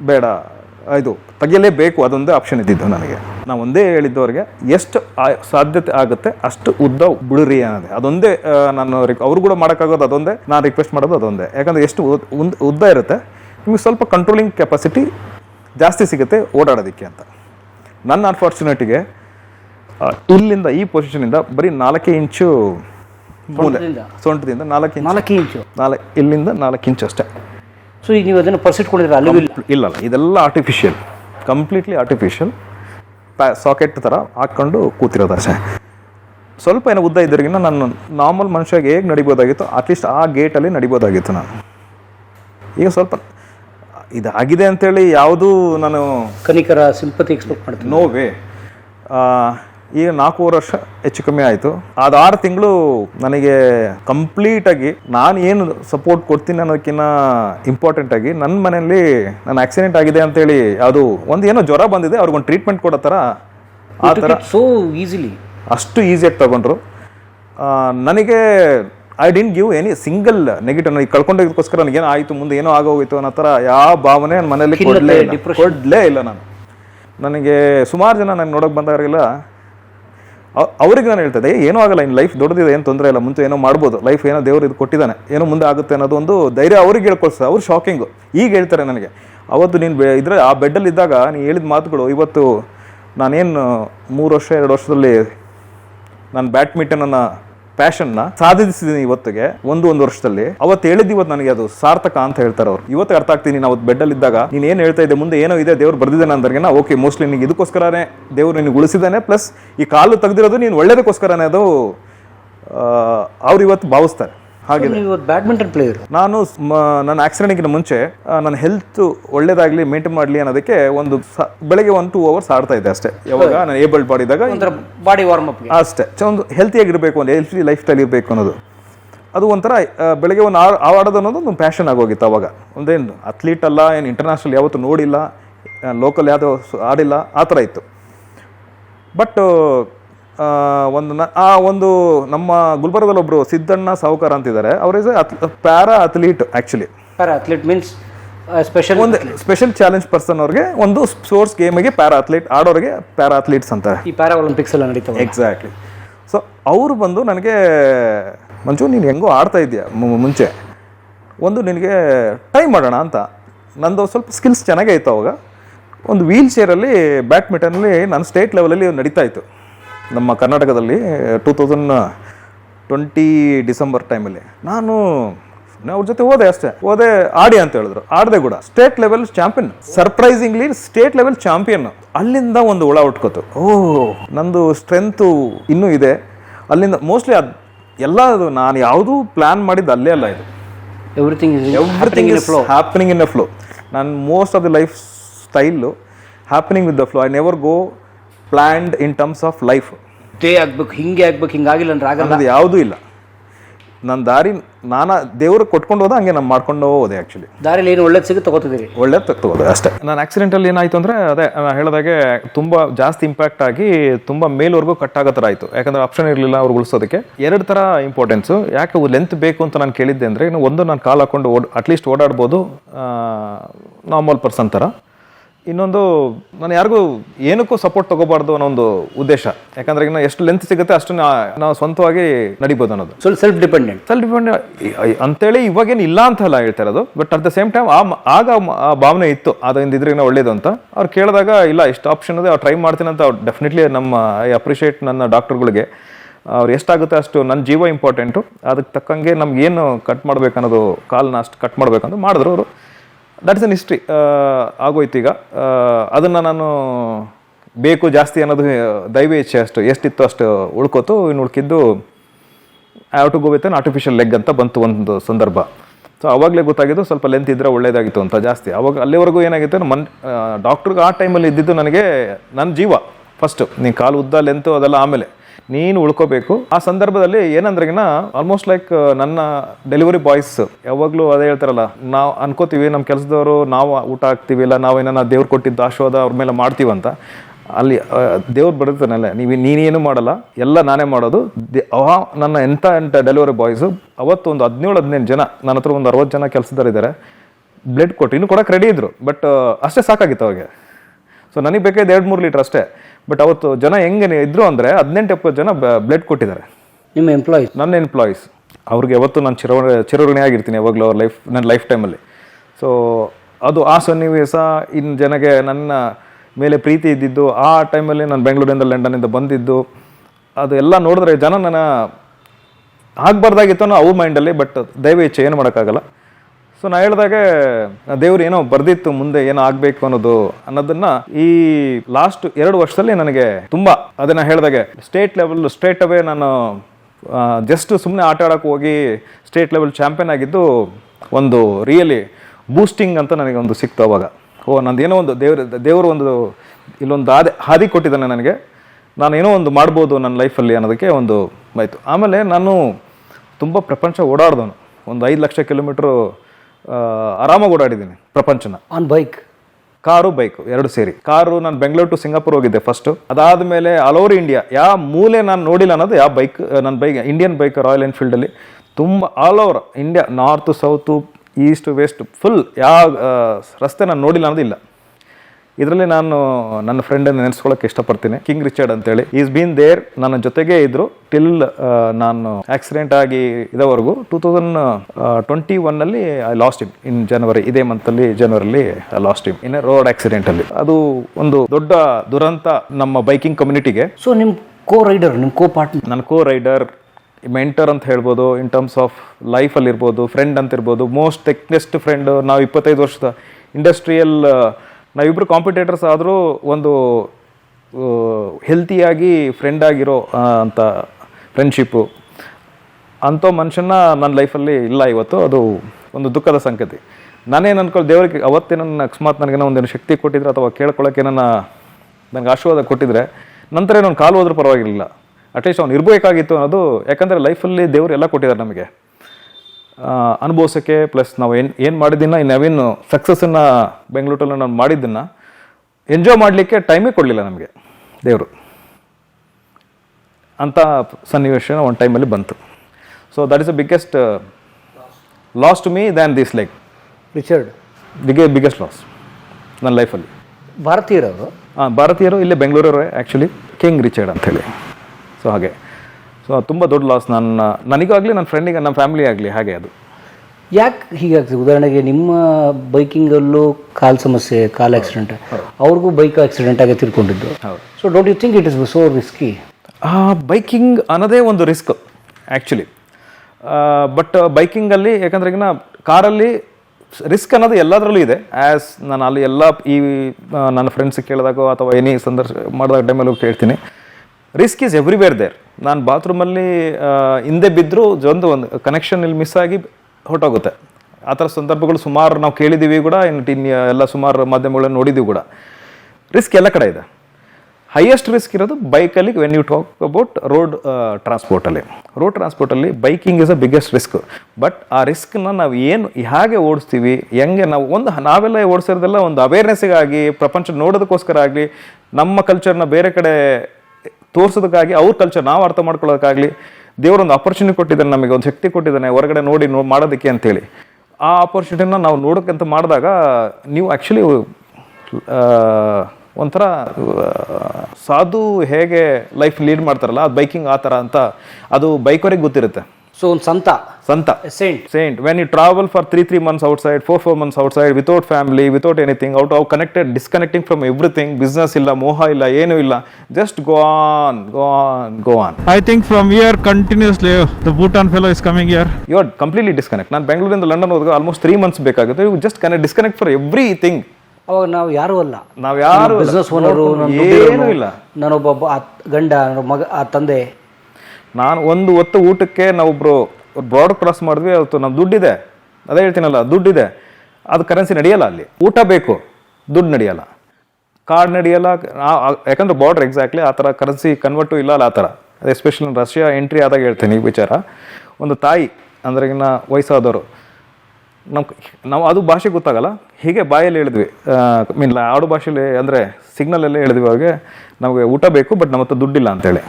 Speaker 3: ಬೇಡ. ಇದು ತೆಗೆಯಲೇಬೇಕು ಅದೊಂದೇ ಆಪ್ಷನ್ ಇದ್ದಿದ್ದು ನನಗೆ. ನಾವು ಒಂದೇ ಹೇಳಿದ್ದವ್ರಿಗೆ ಎಷ್ಟು ಆ- ಸಾಧ್ಯತೆ ಆಗುತ್ತೆ ಅಷ್ಟು ಉದ್ದ ಬಿಡ್ರಿ ಅನ್ನೋದೇ. ಅದೊಂದೇ ನಾನು ಅವ್ರು ಕೂಡ ಮಾಡೋಕ್ಕಾಗೋದು ಅದೊಂದೇ ನಾನು ರಿಕ್ವೆಸ್ಟ್ ಮಾಡೋದು ಅದೊಂದೇ. ಯಾಕಂದರೆ ಎಷ್ಟು ಉದ್- ಉದ್ದ- ಇರುತ್ತೆ. ನಿಮಗೆ ಸ್ವಲ್ಪ ಕಂಟ್ರೋಲಿಂಗ್ ಕೆಪಾಸಿಟಿ ಜಾಸ್ತಿ ಸಿಗುತ್ತೆ ಓಡಾಡೋದಕ್ಕೆ ಅಂತ. ನನ್ನ ಅನ್ಫಾರ್ಚುನೇಟಿಗೆ ಇಲ್ಲಿಂದ ಈ ಪೊಸಿಷನಿಂದ ಬರೀ ನಾಲ್ಕೇ ಇಂಚು ಮೂಲೆ.
Speaker 4: ಸೊಂಟದಿಂದ?
Speaker 3: ಸೊಂಟದಿಂದ ನಾಲ್ಕು ಇಂಚು.
Speaker 4: ನಾಲ್ಕು ಇಂಚು.
Speaker 3: ನಾಲ್ಕು ಇಲ್ಲಿಂದ ನಾಲ್ಕು ಇಂಚು ಅಷ್ಟೇ.
Speaker 4: ಸೊ ಈಗ ನೀವು ಅದನ್ನು ಪರ್ಸಿಟ್ಕೊಂಡಿದ್ರೆ ಅಲ್ಲೂ ಇಲ್ಲ.
Speaker 3: ಇಲ್ಲ ಇದೆಲ್ಲ ಆರ್ಟಿಫಿಷಿಯಲ್ ಕಂಪ್ಲೀಟ್ಲಿ ಆರ್ಟಿಫಿಷಿಯಲ್ ಪ್ಯಾ ಸಾಕೆಟ್ ಥರ ಹಾಕ್ಕೊಂಡು ಕೂತಿರೋದು ಅಷ್ಟೇ ಸ್ವಲ್ಪ ಏನೋ ಉದ್ದ ಇದ್ದರಿಗಿನ ನಾನು ನಾರ್ಮಲ್ ಮನುಷ್ಯಗೆ ಹೇಗೆ ನಡಿಬೋದಾಗಿತ್ತು ಅಟ್ಲೀಸ್ಟ್ ಆ ಗೇಟಲ್ಲಿ ನಡಿಬೋದಾಗಿತ್ತು ನಾನು. ಈಗ ಸ್ವಲ್ಪ ಇದಾಗಿದೆ ಅಂತೇಳಿ ಯಾವುದೂ ನಾನು
Speaker 4: ಕನಿಕರ ಸಿಂಪತಿ ಎಕ್ಸ್ಪೆಕ್ಟ್ ಮಾಡ್ತೀನಿ.
Speaker 3: ನೋ ವೇ ಈಗ ನಾಲ್ಕೂವರೆ ವರ್ಷ ಹೆಚ್ಚು ಕಮ್ಮಿ ಆಯಿತು. ಅದು ಆರು ತಿಂಗಳು ನನಗೆ ಕಂಪ್ಲೀಟಾಗಿ ನಾನು ಏನು ಸಪೋರ್ಟ್ ಕೊಡ್ತೀನಿ ಅನ್ನೋದಕ್ಕಿಂತ ಇಂಪಾರ್ಟೆಂಟ್ ಆಗಿ ನನ್ನ ಮನೆಯಲ್ಲಿ ನನ್ನ ಆಕ್ಸಿಡೆಂಟ್ ಆಗಿದೆ ಅಂತೇಳಿ ಅದು ಒಂದು ಏನೋ ಜ್ವರ ಬಂದಿದೆ ಅವ್ರಿಗೊಂದು ಟ್ರೀಟ್ಮೆಂಟ್ ಕೊಡೋ ಥರ ಆ ಥರ
Speaker 4: ಸೋ ಈಸಿಲಿ
Speaker 3: ಅಷ್ಟು ಈಸಿಯಾಗಿ ತಗೊಂಡ್ರು. ನನಗೆ I didn't give any single negative ನನಗೆ ಕಳ್ಕೊಂಡೋಗೋದಕ್ಕೋಸ್ಕರ ನನಗೇನು ಆಯಿತು ಮುಂದೆ ಏನೋ ಆಗೋಯ್ತು ಅನ್ನೋ ಥರ ಯಾವ ಭಾವನೆ ನನ್ನ
Speaker 4: ಮನೆಯಲ್ಲಿ
Speaker 3: ಕೊಡಲೇ ಇಲ್ಲ. ಕೊಡಲೇ ಇಲ್ಲ ನಾನು. ನನಗೆ ಸುಮಾರು ಜನ ನಾನು ನೋಡೋಕೆ ಬಂದಾಗೆಲ್ಲ ಅವ್ರಿಗೆ ನಾನು ಹೇಳ್ತದೆ ಏನೂ ಆಗಲ್ಲ ಇನ್ನು ಲೈಫ್ ದೊಡ್ಡದಿದೆ, ಏನು ತೊಂದರೆ ಇಲ್ಲ, ಮುಂಚೆ ಏನೋ ಮಾಡ್ಬೋದು ಲೈಫ್ ಏನೋ ದೇವರು ಇದು ಕೊಟ್ಟಿದ್ದಾನೆ, ಏನೋ ಮುಂದೆ ಆಗುತ್ತೆ ಅನ್ನೋದು ಒಂದು ಧೈರ್ಯ ಅವ್ರಿಗೆ ಹೇಳ್ಕೊಳ್ತಾರೆ ಅವ್ರು ಶಾಕಿಂಗು ಈಗ ಹೇಳ್ತಾರೆ ನನಗೆ, ಅವತ್ತು ನೀನು ಬೆ ಇದ್ರೆ ಆ ಬೆಡ್ಡಲ್ಲಿದ್ದಾಗ ನೀನು ಹೇಳಿದ ಮಾತುಗಳು, ಇವತ್ತು ನಾನೇನು, ಮೂರು ವರ್ಷ, ಎರಡು ವರ್ಷದಲ್ಲಿ ನಾನು ಬ್ಯಾಡ್ಮಿಂಟನ್ನ ಪ್ಯಾಷನ್ನ ಸಾಧಿಸಿದ್ದೀನಿ ಇವತ್ತಿಗೆ ಒಂದು ಒಂದು ವರ್ಷದಲ್ಲಿ. ಅವತ್ತು ಹೇಳಿದ್ದು ಇವತ್ತು ನನಗೆ ಅದು ಸಾರ್ಥಕ ಅಂತ ಹೇಳ್ತಾರೆ ಅವ್ರು. ಇವತ್ತು ಅರ್ಥ ಆಗ್ತೀನಿ ನಾವು ಬೆಡ್ಡಲ್ಲಿ ಇದ್ದಾಗ ನೀನು ಏನು ಹೇಳ್ತಾ ಇದ್ದೆ, ಮುಂದೆ ಏನೋ ಇದೆ, ದೇವ್ರು ಬರ್ದಿದ್ದಾನೆ ಅಂದ್ರಿಗೆ ಓಕೆ ಮೋಸ್ಟ್ಲಿ ನಿನಗೆ ಇದಕ್ಕೋಸ್ಕರನೇ ದೇವ್ರು ನಿನಗೆ ಉಳಿಸಿದ್ದಾನೆ ಪ್ಲಸ್ ಈ ಕಾಲು ತೆಗೆದಿರೋದು ನೀನು ಒಳ್ಳೇದಕ್ಕೋಸ್ಕರನೇ ಅದು ಅವ್ರು ಇವತ್ತು ಭಾವಿಸ್ತಾರೆ. ಹಾಗೆ.
Speaker 4: ನೀವು ಬ್ಯಾಡ್ಮಿಂಟನ್ ಪ್ಲೇಯರ್
Speaker 3: ನಾನು ನನ್ನ ಆಕ್ಸಿಡೆಂಟ್ಗಿಂತ ಮುಂಚೆ ನನ್ನ ಹೆಲ್ತ್ ಒಳ್ಳೇದಾಗಲಿ ಮೇಂಟೈನ್ ಮಾಡಲಿ ಅನ್ನೋದಕ್ಕೆ ಒಂದು ಬೆಳಗ್ಗೆ ಒಂದು ಟೂ ಅವರ್ಸ್ ಆಡ್ತಾ ಇದ್ದೆ ಅಷ್ಟೇ. ಯಾವಾಗ ನಾನು ಏಬಲ್ಡ್ ಬಾಡಿ
Speaker 4: ಒಂಥರ ಬಾಡಿ ವಾರ್ಮ್ ಅಪ್
Speaker 3: ಅಷ್ಟೇ. ಒಂದು ಹೆಲ್ತಿಯಾಗಿರಬೇಕು ಒಂದು ಹೆಲ್ತಿ ಲೈಫ್ ಸ್ಟೈಲ್ ಇರಬೇಕು ಅನ್ನೋದು. ಅದು ಒಂಥರ ಬೆಳಗ್ಗೆ ಒಂದು ಆ- ಆಡೋದು ಅನ್ನೋದು ಒಂದು ಪ್ಯಾಷನ್ ಆಗೋಗಿತ್ತು ಅವಾಗ. ಒಂದೇನು ಅಥ್ಲೀಟ್ ಅಲ್ಲ ಏನು ಇಂಟರ್ನ್ಯಾಷನಲ್ ಯಾವತ್ತೂ ನೋಡಿಲ್ಲ ಲೋಕಲ್ ಯಾವುದೋ ಆಡಿಲ್ಲ ಆ ಥರ ಇತ್ತು. ಬಟ್ ಒಂದು ನ- ಆ ಒಂದು ನಮ್ಮ ಗುಲ್ಬರ್ಗದಲ್ಲಿ ಒಬ್ಬರು ಸಿದ್ದಣ್ಣ ಸಾವುಕಾರ ಅಂತಿದ್ದಾರೆ. ಅವ್ರ is para athlete actually
Speaker 4: para athlete means special
Speaker 3: ಒಂದು ಸ್ಪೆಷಲ್ ಚಾಲೆಂಜ್ ಪರ್ಸನ್ ಅವ್ರಿಗೆ ಒಂದು ಸ್ಪೋರ್ಟ್ಸ್ ಗೇಮಿಗೆ ಪ್ಯಾರಾ ಅಥ್ಲೀಟ್ ಆಡೋರಿಗೆ ಪ್ಯಾರಾ ಅಥ್ಲೀಟ್ಸ್ ಅಂತಾರೆ.
Speaker 4: ಈ ಪ್ಯಾರಾ ಒಲಿಂಪಿಕ್ಸ್ ಎಲ್ಲ ನಡೀತವೆ
Speaker 3: ಎಕ್ಸಾಕ್ಟ್ಲಿ ಸೊ ಅವರು ಬಂದು ನನಗೆ ಮಂಜು ನೀನು ಹೆಂಗೋ ಆಡ್ತಾ ಇದೆಯಾ ಮುಂಚೆ? ಒಂದು ನಿನಗೆ ಟ್ರೈ ಮಾಡೋಣ ಅಂತ. ನಂದು ಸ್ವಲ್ಪ ಸ್ಕಿಲ್ಸ್ ಚೆನ್ನಾಗೇ ಇತ್ತು ಅವಾಗ. ಒಂದು ವೀಲ್ ಚೇರಲ್ಲಿ ಬ್ಯಾಡ್ಮಿಂಟನಲ್ಲಿ ನಾನು ಸ್ಟೇಟ್ ಲೆವೆಲಲ್ಲಿ ನಡೀತಾ ಇತ್ತು. ನಮ್ಮ ಕರ್ನಾಟಕದಲ್ಲಿ ಟೂ ತೌಸಂಡ್ ಟ್ವೆಂಟಿ ಡಿಸೆಂಬರ್ ಟೈಮಲ್ಲಿ ನಾನು ಅವ್ರ ಜೊತೆ ಹೋದೆ ಅಷ್ಟೇ ಹೋದೆ ಆಡಿ ಅಂತ ಹೇಳಿದ್ರು ಆಡದೆ ಕೂಡ. State level champion surprisingly state level champion ಅಲ್ಲಿಂದ ಒಂದು ಹುಳ ಉಟ್ಕೋತು. ಓ ನಂದು ಸ್ಟ್ರೆಂತು ಇನ್ನೂ ಇದೆ. ಅಲ್ಲಿಂದ ಮೋಸ್ಟ್ಲಿ ಅದು ಎಲ್ಲ ನಾನು ಯಾವುದೂ ಪ್ಲ್ಯಾನ್ ಮಾಡಿದ್ದು ಅಲ್ಲೇ ಅಲ್ಲ ಇದು.
Speaker 4: Everything
Speaker 3: everything is happening in a flow ನಾನು most of the life style happening with the flow I never go planned in terms of life
Speaker 4: day ಆಗ್ಬೇಕು ಹಿಂಗೆ ಆಗ್ಬೇಕು ಹಿಂಗಾಗಿಲ್ಲ ಅಂದ್ರೆ ಆಗಲ್ಲ.
Speaker 3: ಅನ್ನೋದು ಯಾವುದೂ ಇಲ್ಲ. ನನ್ನ ದಾರಿ ನಾನು ದೇವರು ಕೊಟ್ಕೊಂಡು ಹೋದ ಹಂಗೆ ನಾನು ಮಾಡ್ಕೊಂಡು ಹೋದೆ ಆ್ಯಕ್ಚುಲಿ
Speaker 4: ದಾರಿಲಿ ಏನು ಒಳ್ಳೇದು ಸಿಗುತ್ತೆ ತಗೋತಿದ್ದೀರಿ?
Speaker 3: ಒಳ್ಳೆ ತಗೋದೆ ಅಷ್ಟೇ. ನಾನು ಆಕ್ಸಿಡೆಂಟಲ್ಲಿ ಏನಾಯಿತು ಅಂದರೆ ಅದೇ ನಾನು ಹೇಳಿದಾಗೆ ತುಂಬ ಜಾಸ್ತಿ ಇಂಪ್ಯಾಕ್ಟ್ ಆಗಿ ತುಂಬ ಮೇಲ್ವರೆಗೂ ಕಟ್ ಆಗೋ ಥರ ಆಯಿತು. ಯಾಕಂದರೆ ಆಪ್ಷನ್ ಇರಲಿಲ್ಲ ಅವ್ರು ಉಳಿಸೋದಕ್ಕೆ. ಎರಡು ಥರ ಇಂಪಾರ್ಟೆನ್ಸು ಯಾಕೆ ಲೆಂತ್ ಬೇಕು ಅಂತ ನಾನು ಕೇಳಿದ್ದೆ ಅಂದರೆ ಇನ್ನು ಒಂದು ನಾನು ಕಾಲು ಹಾಕ್ಕೊಂಡು ಓಡ್ ಅಟ್ಲೀಸ್ಟ್ ಓಡಾಡ್ಬೋದು ನಾರ್ಮಲ್ ಪರ್ಸನ್ ಥರ. ಇನ್ನೊಂದು ನಾನು ಯಾರಿಗೂ ಏನಕ್ಕೂ ಸಪೋರ್ಟ್ ತಗೋಬಾರ್ದು ಅನ್ನೋ ಒಂದು ಉದ್ದೇಶ. ಯಾಕಂದ್ರೆ ಇನ್ನು ಎಷ್ಟು ಲೆಂತ್ ಸಿಗುತ್ತೆ ಅಷ್ಟು ನಾ- ನಾವು ಸ್ವಂತವಾಗಿ ನಡಿಬೋದು ಅನ್ನೋದು.
Speaker 4: ಸ್ವಲ್ಪ ಸೆಲ್ಫ್ ಡಿಪೆಂಡೆಂಟ್
Speaker 3: ಸೆಲ್ಫ್ ಡಿಪೆಂಡೆಂಟ್ ಅಂತೇಳಿ ಇವಾಗೇನು ಇಲ್ಲ ಅಂತ ಅಲ್ಲ ಹೇಳ್ತಾ ಇರೋದು but at the same time ಆ ಆಗ ಆ ಭಾವನೆ ಇತ್ತು. ಅದರಿಂದ ಇದ್ರಿಗೆ ಒಳ್ಳೇದು ಅಂತ. ಅವ್ರು ಕೇಳಿದಾಗ ಇಲ್ಲ ಇಷ್ಟು ಆಪ್ಷನ್ ಇದೆ ಅವ್ರು ಟ್ರೈ ಮಾಡ್ತೀನಿ ಅಂತ ಅವ್ರು ಡೆಫಿನೆಟ್ಲಿ ನಮ್ಮ ಐ ಅಪ್ರಿಷಿಯೇಟ್ ನನ್ನ ಡಾಕ್ಟರ್ಗಳಿಗೆ ಅವ್ರು ಎಷ್ಟಾಗುತ್ತೆ ಅಷ್ಟು ನನ್ನ ಜೀವ ಇಂಪಾರ್ಟೆಂಟು ಅದಕ್ಕೆ ತಕ್ಕಂಗೆ ನಮ್ಗೆ ಏನು ಕಟ್ ಮಾಡ್ಬೇಕು ಅನ್ನೋದು ಕಾಲನ್ನ ಅಷ್ಟು ಕಟ್ ಮಾಡ್ಬೇಕಂದ್ರೆ ಮಾಡಿದ್ರು ಅವರು. ದಟ್ಸ್ ಅನ್ ಹಿಸ್ಟ್ರಿ ಆಗೋಯ್ತು ಈಗ. ಅದನ್ನು ನಾನು ಬೇಕು ಜಾಸ್ತಿ ಅನ್ನೋದು ದೈವ ಇಚ್ಛೆ ಅಷ್ಟು, ಎಷ್ಟಿತ್ತು ಅಷ್ಟು ಉಳ್ಕೋತು, ಇನ್ನು ಉಳ್ಕಿದ್ದು I to go with an artificial leg ಅಂತ ಬಂತು ಒಂದು ಸಂದರ್ಭ. ಸೊ ಅವಾಗಲೇ ಗೊತ್ತಾಗಿದ್ದು ಸ್ವಲ್ಪ ಲೆಂತ್ ಇದ್ರೆ ಒಳ್ಳೇದಾಗಿತ್ತು ಅಂತ ಜಾಸ್ತಿ. ಅವಾಗ ಅಲ್ಲಿವರೆಗೂ ಏನಾಗಿತ್ತು ಮನ್ ಡಾಕ್ಟ್ರಿಗೆ ಆ ಟೈಮಲ್ಲಿ ಇದ್ದಿದ್ದು ನನಗೆ, ನನ್ನ ಜೀವ ಫಸ್ಟು ನೀನು ಕಾಲು ಉದ್ದ ಲೆಂತು ಅದೆಲ್ಲ ಆಮೇಲೆ. ನೀನು ಉಳ್ಕೋಬೇಕು. ಆ ಸಂದರ್ಭದಲ್ಲಿ ಏನಂದ್ರೆಗಿನ ಆಲ್ಮೋಸ್ಟ್ ಲೈಕ್ ನನ್ನ ಡೆಲಿವರಿ ಬಾಯ್ಸ್ ಯಾವಾಗಲೂ ಅದೇ ಹೇಳ್ತಾರಲ್ಲ, ನಾವು ಅನ್ಕೋತೀವಿ ನಮ್ಮ ಕೆಲಸದವರು, ನಾವು ಊಟ ಹಾಕ್ತೀವಿ, ಇಲ್ಲ ನಾವು ಏನನ್ನ ದೇವ್ರು ಕೊಟ್ಟಿದ್ದ ಆಶೀರ್ವಾದ ಅವ್ರ ಮೇಲೆ ಮಾಡ್ತೀವಂತ ಅಲ್ಲಿ ದೇವ್ರು ಬರುತ್ತಾನಲ್ಲ ನೀವು ನೀನೇನು ಮಾಡಲ್ಲ, ಎಲ್ಲ ನಾನೇ ಮಾಡೋದು. ನನ್ನ ಎಂಥ ಎಂಥ ಡೆಲಿವರಿ ಬಾಯ್ಸು ಅವತ್ತು ಒಂದು ಹದಿನೇಳು, ಹದಿನೆಂಟು ಜನ, ನನ್ನ ಹತ್ರ ಒಂದು ಅರವತ್ತು ಜನ ಕೆಲಸದವರಿದ್ದಾರೆ ಬ್ಲಡ್ ಕೊಟ್ಟು, ಇನ್ನು ಕೊಡೋಕೆ ರೆಡಿ ಇದ್ದರು ಬಟ್ ಅಷ್ಟೇ ಸಾಕಾಗಿತ್ತು ಅವಾಗೆ. ಸೊ ನನಗೆ ಬೇಕಾದ ಎರಡು ಮೂರು ಲೀಟ್ರ್ ಅಷ್ಟೇ. ಬಟ್ ಅವತ್ತು ಜನ ಹೆಂಗೆ ಇದ್ರು ಅಂದರೆ ಹದಿನೆಂಟು ಎಪ್ಪತ್ತು ಜನ ಬ್ಲಡ್ ಕೊಟ್ಟಿದ್ದಾರೆ.
Speaker 4: ನಿಮ್ಮ ಎಂಪ್ಲಾಯೀಸ್
Speaker 3: ನನ್ನ ಎಂಪ್ಲಾಯೀಸ್ ಅವ್ರಿಗೆ ಯಾವತ್ತು ನಾನು ಚಿರ ಚಿರಋಣಿ ಆಗಿರ್ತೀನಿ ಯಾವಾಗಲೂ ಅವ್ರ ಲೈಫ್ ನನ್ನ ಲೈಫ್ ಟೈಮಲ್ಲಿ ಸೊ ಅದು ಆ ಸನ್ನಿವೇಶ ಇನ್ನು ಜನಗೆ ನನ್ನ ಮೇಲೆ ಪ್ರೀತಿ ಇದ್ದಿದ್ದು ಆ ಟೈಮಲ್ಲಿ ನಾನು ಬೆಂಗಳೂರಿಂದ ಲಂಡನಿಂದ ಬಂದಿದ್ದು ಅದು ಎಲ್ಲ ನೋಡಿದ್ರೆ ಜನ ನನ್ನ ಆಗಬಾರ್ದಾಗಿತ್ತು ಅನ್ನೋ ಅವ್ರ ಮೈಂಡಲ್ಲಿ ಬಟ್ ದಯವಿಚ್ಛೆ ಇಚ್ಛೆ ಏನು ಮಾಡೋಕ್ಕಾಗಲ್ಲ. ಸೊ ನಾ ಹೇಳಿದಾಗೆ, ದೇವ್ರು ಏನೋ ಬರ್ದಿತ್ತು ಮುಂದೆ ಏನೋ ಆಗ್ಬೇಕು ಅನ್ನೋದು ಅನ್ನೋದನ್ನ ಈ ಲಾಸ್ಟ್ ಎರಡು ವರ್ಷದಲ್ಲಿ ನನಗೆ ತುಂಬಾ ಅದನ್ನ ಹೇಳಿದಾಗೆ ಸ್ಟೇಟ್ ಲೆವೆಲ್ ಸ್ಟೇಟ್ ಅವೇ ನಾನು ಜಸ್ಟ್ ಸುಮ್ಮನೆ ಆಟ ಆಡಕ್ಕೆ ಹೋಗಿ ಸ್ಟೇಟ್ ಲೆವೆಲ್ ಚಾಂಪಿಯನ್ ಆಗಿದ್ದು ಒಂದು ರಿಯಲಿ ಬೂಸ್ಟಿಂಗ್ ಅಂತ ನನಗೆ ಒಂದು ಸಿಕ್ತು ಅವಾಗ. ಓ ಏನೋ ಒಂದು ದೇವ್ರ, ದೇವರು ಒಂದು ಇಲ್ಲೊಂದು ಹಾದಿ ಹಾದಿ ಕೊಟ್ಟಿದ್ದಾನೆ ನನಗೆ. ನಾನು ಏನೋ ಒಂದು ಮಾಡ್ಬೋದು ನನ್ನ ಲೈಫಲ್ಲಿ ಅನ್ನೋದಕ್ಕೆ ಒಂದು ಆಯಿತು. ಆಮೇಲೆ ನಾನು ತುಂಬ ಪ್ರಪಂಚ ಓಡಾಡ್ದವನು. ಒಂದು ಐದು ಲಕ್ಷ ಕಿಲೋಮೀಟ್ರು ಆರಾಮಾಗಿ ಓಡಾಡಿದ್ದೀನಿ ಪ್ರಪಂಚನ.
Speaker 4: ಆನ್ ಬೈಕ್
Speaker 3: ಕಾರು ಬೈಕು ಎರಡು ಸೇರಿ. ಕಾರು ನಾನು ಬೆಂಗಳೂರು ಟು ಸಿಂಗಾಪುರ್ ಹೋಗಿದ್ದೆ ಫಸ್ಟು ಅದಾದಮೇಲೆ ಆಲ್ ಓವರ್ ಇಂಡಿಯಾ ಯಾವ ಮೂಲೆ ನಾನು ನೋಡಿಲ್ಲ ಅನ್ನೋದು ಯಾವ ಬೈಕ್ ನನ್ನ ಬೈಕ್ ಇಂಡಿಯನ್ ಬೈಕ್ ರಾಯಲ್ ಎನ್ಫೀಲ್ಡಲ್ಲಿ ತುಂಬ all over India north south east west full ಯಾವ ರಸ್ತೆ ನಾನು ನೋಡಿಲ್ಲ ಅನ್ನೋದು ಇಲ್ಲ ಇದರಲ್ಲಿ ನಾನು ನನ್ನ ಫ್ರೆಂಡ್ ನೆನೆಸ್ಕೊಳ್ಳೋಕೆ ಇಷ್ಟಪಡ್ತೀನಿ. ಕಿಂಗ್ ರಿಚರ್ಡ್ ಅಂತೇಳಿ. ಈಸ್ ಬೀನ್ ದೇರ್ ನನ್ನ ಜೊತೆಗೆ ಇದ್ರು ಟಿಲ್ ನಾನು ಆಕ್ಸಿಡೆಂಟ್ ಆಗಿ ಇದವರೆಗೂ ಟೂ ತೌಸಂಡ್ ಟ್ವೆಂಟಿ ಒನ್ನಲ್ಲಿ I lost him in January ಇದೇ ಅಲ್ಲಿ ಜನವರಿಲಿ lost him in road accident ಅಲ್ಲಿ. ಅದು ಒಂದು ದೊಡ್ಡ ದುರಂತ ನಮ್ಮ ಬೈಕಿಂಗ್ ಕಮ್ಯುನಿಟಿಗೆ
Speaker 4: ಸೊ ನಿಮ್ಮ ಕೋ ರೈಡರ್ ನಿಮ್ಮ ಕೋ ಪಾರ್ಟ್ನರ್
Speaker 3: ನನ್ನ ಕೋ ರೈಡರ್ ಮೆಂಟರ್ ಅಂತ ಹೇಳ್ಬೋದು ಇನ್ ಟರ್ಮ್ಸ್ ಆಫ್ ಲೈಫಲ್ಲಿರ್ಬೋದು ಫ್ರೆಂಡ್ ಅಂತ ಇರ್ಬೋದು ಮೋಸ್ಟ್ ಥೆಕ್ನೆಸ್ಟ್ ಫ್ರೆಂಡ್ ನಾವು ಇಪ್ಪತ್ತೈದು ವರ್ಷದ ಇಂಡಸ್ಟ್ರಿಯಲ್ ನಾವಿಬ್ಬರು ಕಾಂಪಿಟೇಟರ್ಸ್ ಆದರೂ ಒಂದು ಹೆಲ್ತಿಯಾಗಿ ಫ್ರೆಂಡ್ ಆಗಿರೋ ಅಂತ ಫ್ರೆಂಡ್ಶಿಪ್ಪು ಅಂಥ ಮನುಷ್ಯನ ನನ್ನ ಲೈಫಲ್ಲಿ ಇಲ್ಲ ಇವತ್ತು. ಅದು ಒಂದು ದುಃಖದ ಸಂಗತಿ. ನಾನೇನು ಅನ್ಕೊಳ್ಳಿ ದೇವರಿಗೆ ಅವತ್ತೇ ನನ್ನ ಅಕಸ್ಮಾತ್ ನನಗೇನೋ ಒಂದೇನು ಶಕ್ತಿ ಕೊಟ್ಟಿದ್ರೆ ಅಥವಾ ಕೇಳ್ಕೊಳ್ಳೋಕೆ ನನ್ನ ನನಗೆ ಆಶೀರ್ವಾದ ಕೊಟ್ಟಿದ್ರೆ, ನಂತರ ಏನೊಂದು ಕಾಲು ಹೋದ್ರೂ ಪರವಾಗಿರಲಿಲ್ಲ. ಅಟ್ಲೀಸ್ಟ್ ಅವ್ನು ಇರಬೇಕಾಗಿತ್ತು ಅನ್ನೋದು, ಯಾಕಂದರೆ ಲೈಫಲ್ಲಿ ದೇವರು ಎಲ್ಲ ಕೊಟ್ಟಿದ್ದಾರೆ ನಮಗೆ. ಅನುಭವಿಸೋಕ್ಕೆ ಪ್ಲಸ್ ನಾವು ಏನು ಏನು ಮಾಡಿದ್ದನ್ನ ನಾವೇನು ಸಕ್ಸಸ್ಸನ್ನು ಬೆಂಗಳೂರಲ್ಲಿ ನಾನು ಮಾಡಿದ್ದನ್ನು ಎಂಜಾಯ್ ಮಾಡಲಿಕ್ಕೆ ಟೈಮೇ ಕೊಡಲಿಲ್ಲ ನಮಗೆ ದೇವರು. ಅಂಥ ಸನ್ನಿವೇಶ ಒಂದು ಟೈಮಲ್ಲಿ ಬಂತು. So that is a biggest loss to me than this like
Speaker 4: Richard.
Speaker 3: ಬಿಗ್ಗೆ biggest loss ನನ್ನ ಲೈಫಲ್ಲಿ
Speaker 4: ಭಾರತೀಯರವರು?
Speaker 3: ಹಾಂ ಭಾರತೀಯರು ಇಲ್ಲೇ ಬೆಂಗಳೂರವರೇ ಆ್ಯಕ್ಚುಲಿ ಕಿಂಗ್ ರಿಚರ್ಡ್ ಅಂಥೇಳಿ ಸೊ ಹಾಗೆ. ಸೊ ತುಂಬ ದೊಡ್ಡ ಲಾಸ್ ನನ್ನ ನನಗಾಗಲಿ ನನ್ನ ಫ್ರೆಂಡಿಗೆ ನಮ್ಮ ಫ್ಯಾಮಿಲಿ ಆಗಲಿ ಹಾಗೆ ಅದು.
Speaker 4: ಯಾಕೆ ಹೀಗಾಗ್ತದೆ ಉದಾಹರಣೆಗೆ ನಿಮ್ಮ ಬೈಕಿಂಗಲ್ಲೂ ಕಾಲ್ ಸಮಸ್ಯೆ ಕಾಲ್ ಆಕ್ಸಿಡೆಂಟ್ ಅವ್ರಿಗೂ ಬೈಕ್ ಆಕ್ಸಿಡೆಂಟ್ ಆಗಿ ತಿರ್ಕೊಂಡಿದ್ದು. So don't you think it is so risky
Speaker 3: biking ಅನ್ನೋದೇ ಒಂದು ರಿಸ್ಕ್ ಆ್ಯಕ್ಚುಲಿ ಬಟ್ ಬೈಕಿಂಗಲ್ಲಿ ಯಾಕಂದ್ರೆ ಈಗ ಕಾರಲ್ಲಿ ರಿಸ್ಕ್ ಅನ್ನೋದು ಎಲ್ಲದರಲ್ಲೂ ಇದೆ. ಆ್ಯಸ್ ನಾನು ಅಲ್ಲಿ ಎಲ್ಲ ಈ ನನ್ನ ಫ್ರೆಂಡ್ಸ್ ಕೇಳಿದಾಗೋ ಅಥವಾ ಎನಿ ಸಂದರ್ಶ ಮಾಡಿದಾಗ ಟೈಮಲ್ಲೂ ಕೇಳ್ತೀನಿ. ರಿಸ್ಕ್ ಈಸ್ ಎವ್ರಿವೇರ್ ದೇರ್ ನಾನು ಬಾತ್ರೂಮಲ್ಲಿ ಹಿಂದೆ ಬಿದ್ದರೂ ಒಂದು ಒಂದು ಕನೆಕ್ಷನ್ ಇಲ್ಲಿ ಮಿಸ್ ಆಗಿ ಹೊಟ್ಟೋಗುತ್ತೆ ಆ ಥರ ಸಂದರ್ಭಗಳು ಸುಮಾರು ನಾವು ಕೇಳಿದ್ದೀವಿ ಕೂಡ, ಇನ್ನು ಟಿನ್ ಎಲ್ಲ ಸುಮಾರು ಮಾಧ್ಯಮಗಳನ್ನ ನೋಡಿದ್ದೀವಿ ಕೂಡ. ರಿಸ್ಕ್ ಎಲ್ಲ ಕಡೆ ಇದೆ. ಹೈಯೆಸ್ಟ್ ರಿಸ್ಕ್ ಇರೋದು ಬೈಕಲ್ಲಿ when you talk about road ಟ್ರಾನ್ಸ್ಪೋರ್ಟಲ್ಲಿ road ಟ್ರಾನ್ಸ್ಪೋರ್ಟಲ್ಲಿ biking is a biggest risk but ಆ ರಿಸ್ಕ್ನ ನಾವು ಏನು, ಹೇಗೆ ಓಡಿಸ್ತೀವಿ, ಹೆಂಗೆ ನಾವು ಒಂದು, ನಾವೆಲ್ಲ ಓಡಿಸಿರೋದೆಲ್ಲ ಒಂದು ಅವೇರ್ನೆಸ್ಗಾಗಿ ಪ್ರಪಂಚ ನೋಡೋದಕ್ಕೋಸ್ಕರ ಆಗಲಿ, ನಮ್ಮ ಕಲ್ಚರ್ನ ಬೇರೆ ಕಡೆ ತೋರಿಸೋದಕ್ಕಾಗಿ, ಅವ್ರ ಕಲ್ಚರ್ ನಾವು ಅರ್ಥ ಮಾಡ್ಕೊಳ್ಳೋದಕ್ಕಾಗಲಿ, ದೇವರೊಂದು ಅಪರ್ಚುನಿಟಿ ಕೊಟ್ಟಿದ್ದಾನೆ, ನಮಗೆ ಒಂದು ಶಕ್ತಿ ಕೊಟ್ಟಿದ್ದಾನೆ, ಹೊರಗಡೆ ನೋಡಿ ನೋ ಮಾಡೋದಕ್ಕೆ ಅಂತೇಳಿ. ಆ ಆಪರ್ಚುನಿಟಿನ ನಾವು ನೋಡೋಕ್ಕಂತ ಮಾಡಿದಾಗ, ನೀವು ಆ್ಯಕ್ಚುಲಿ ಒಂಥರ ಸಾಧು ಹೇಗೆ ಲೈಫ್ ಲೀಡ್ ಮಾಡ್ತಾರಲ್ಲ, ಅದು ಬೈಕಿಂಗ್ ಆ ಥರ ಅಂತ, ಅದು ಬೈಕವರಿಗೆ ಗೊತ್ತಿರುತ್ತೆ.
Speaker 4: ಸೊ ಒಂದು ಸಂತ.
Speaker 3: ಸಂತ
Speaker 4: saint
Speaker 3: saint when you travel for three three months outside four four months outside without family without anything out of connected disconnecting from everything business ಇಲ್ಲ ಮೋಹ ಇಲ್ಲ ಏನೂ ಇಲ್ಲ just go on go on go on
Speaker 2: I think from year continuously the Bhutan fellow is coming here.
Speaker 3: You are completely disconnect ನಾನು ಬೆಂಗಳೂರಿಂದ London ಹೋದಾಗ almost three months ಬೇಕಾಗುತ್ತೆ. You just connect disconnect for everything
Speaker 4: ಅವಾಗ ನಾವು ಯಾರು ಅಲ್ಲ.
Speaker 3: ನಾವು ಯಾರು
Speaker 4: ಬಿಸ್ನೆಸ್ ಓನರು
Speaker 3: ಏನೂ ಇಲ್ಲ.
Speaker 4: ನಾನೊಬ್ಬ ಗಂಡ ಮಗ ಆ ತಂದೆ.
Speaker 3: ನಾನು ಒಂದು ಹೊತ್ತು ಊಟಕ್ಕೆ ನಾವೊಬ್ರು ಬ್ರಾಡ್ ಕ್ರಾಸ್ ಮಾಡಿದ್ವಿ, ಅವತ್ತು ನಮ್ಮ ದುಡ್ಡಿದೆ. ಅದೇ ಹೇಳ್ತೀನಲ್ಲ, ದುಡ್ಡಿದೆ. ಅದು ಕರೆನ್ಸಿ ನಡೆಯಲ್ಲ ಅಲ್ಲಿ. ಊಟ ಬೇಕು, ದುಡ್ಡು ನಡೆಯಲ್ಲ. ಕಾರ್ಡ್ ನಡೆಯಲ್ಲ ಯಾಕಂದ್ರೆ ಬಾರ್ಡರ್ ಎಕ್ಸಾಕ್ಟ್ಲಿ ಆ ಥರ ಕರೆನ್ಸಿ ಕನ್ವರ್ಟು ಇಲ್ಲ ಅಲ್ಲ ಆ ಥರ. ಅದು ಎಸ್ಪೆಷಲಿ ರಷ್ಯಾ ಎಂಟ್ರಿ ಆದಾಗ ಹೇಳ್ತೀನಿ ಈ ವಿಚಾರ. ಒಂದು ತಾಯಿ, ಅಂದ್ರೆ ಇನ್ನ ವಯಸ್ಸಾದವರು ನಮ್ಮ ನಾವು ಅದು ಭಾಷೆ ಗೊತ್ತಾಗಲ್ಲ. ಹೀಗೆ ಬಾಯಲ್ಲಿ ಹೇಳಿದ್ವಿ ಮೀನ್ ಆಡು ಭಾಷೆಯಲ್ಲಿ ಅಂದರೆ ಸಿಗ್ನಲಲ್ಲೇ ಹೇಳಿದ್ವಿ ಅವ್ರಿಗೆ, ನಮಗೆ ಊಟ ಬೇಕು ಬಟ್ ನಮ್ಮ ಹತ್ರ ದುಡ್ಡಿಲ್ಲ ಅಂತೇಳಿ.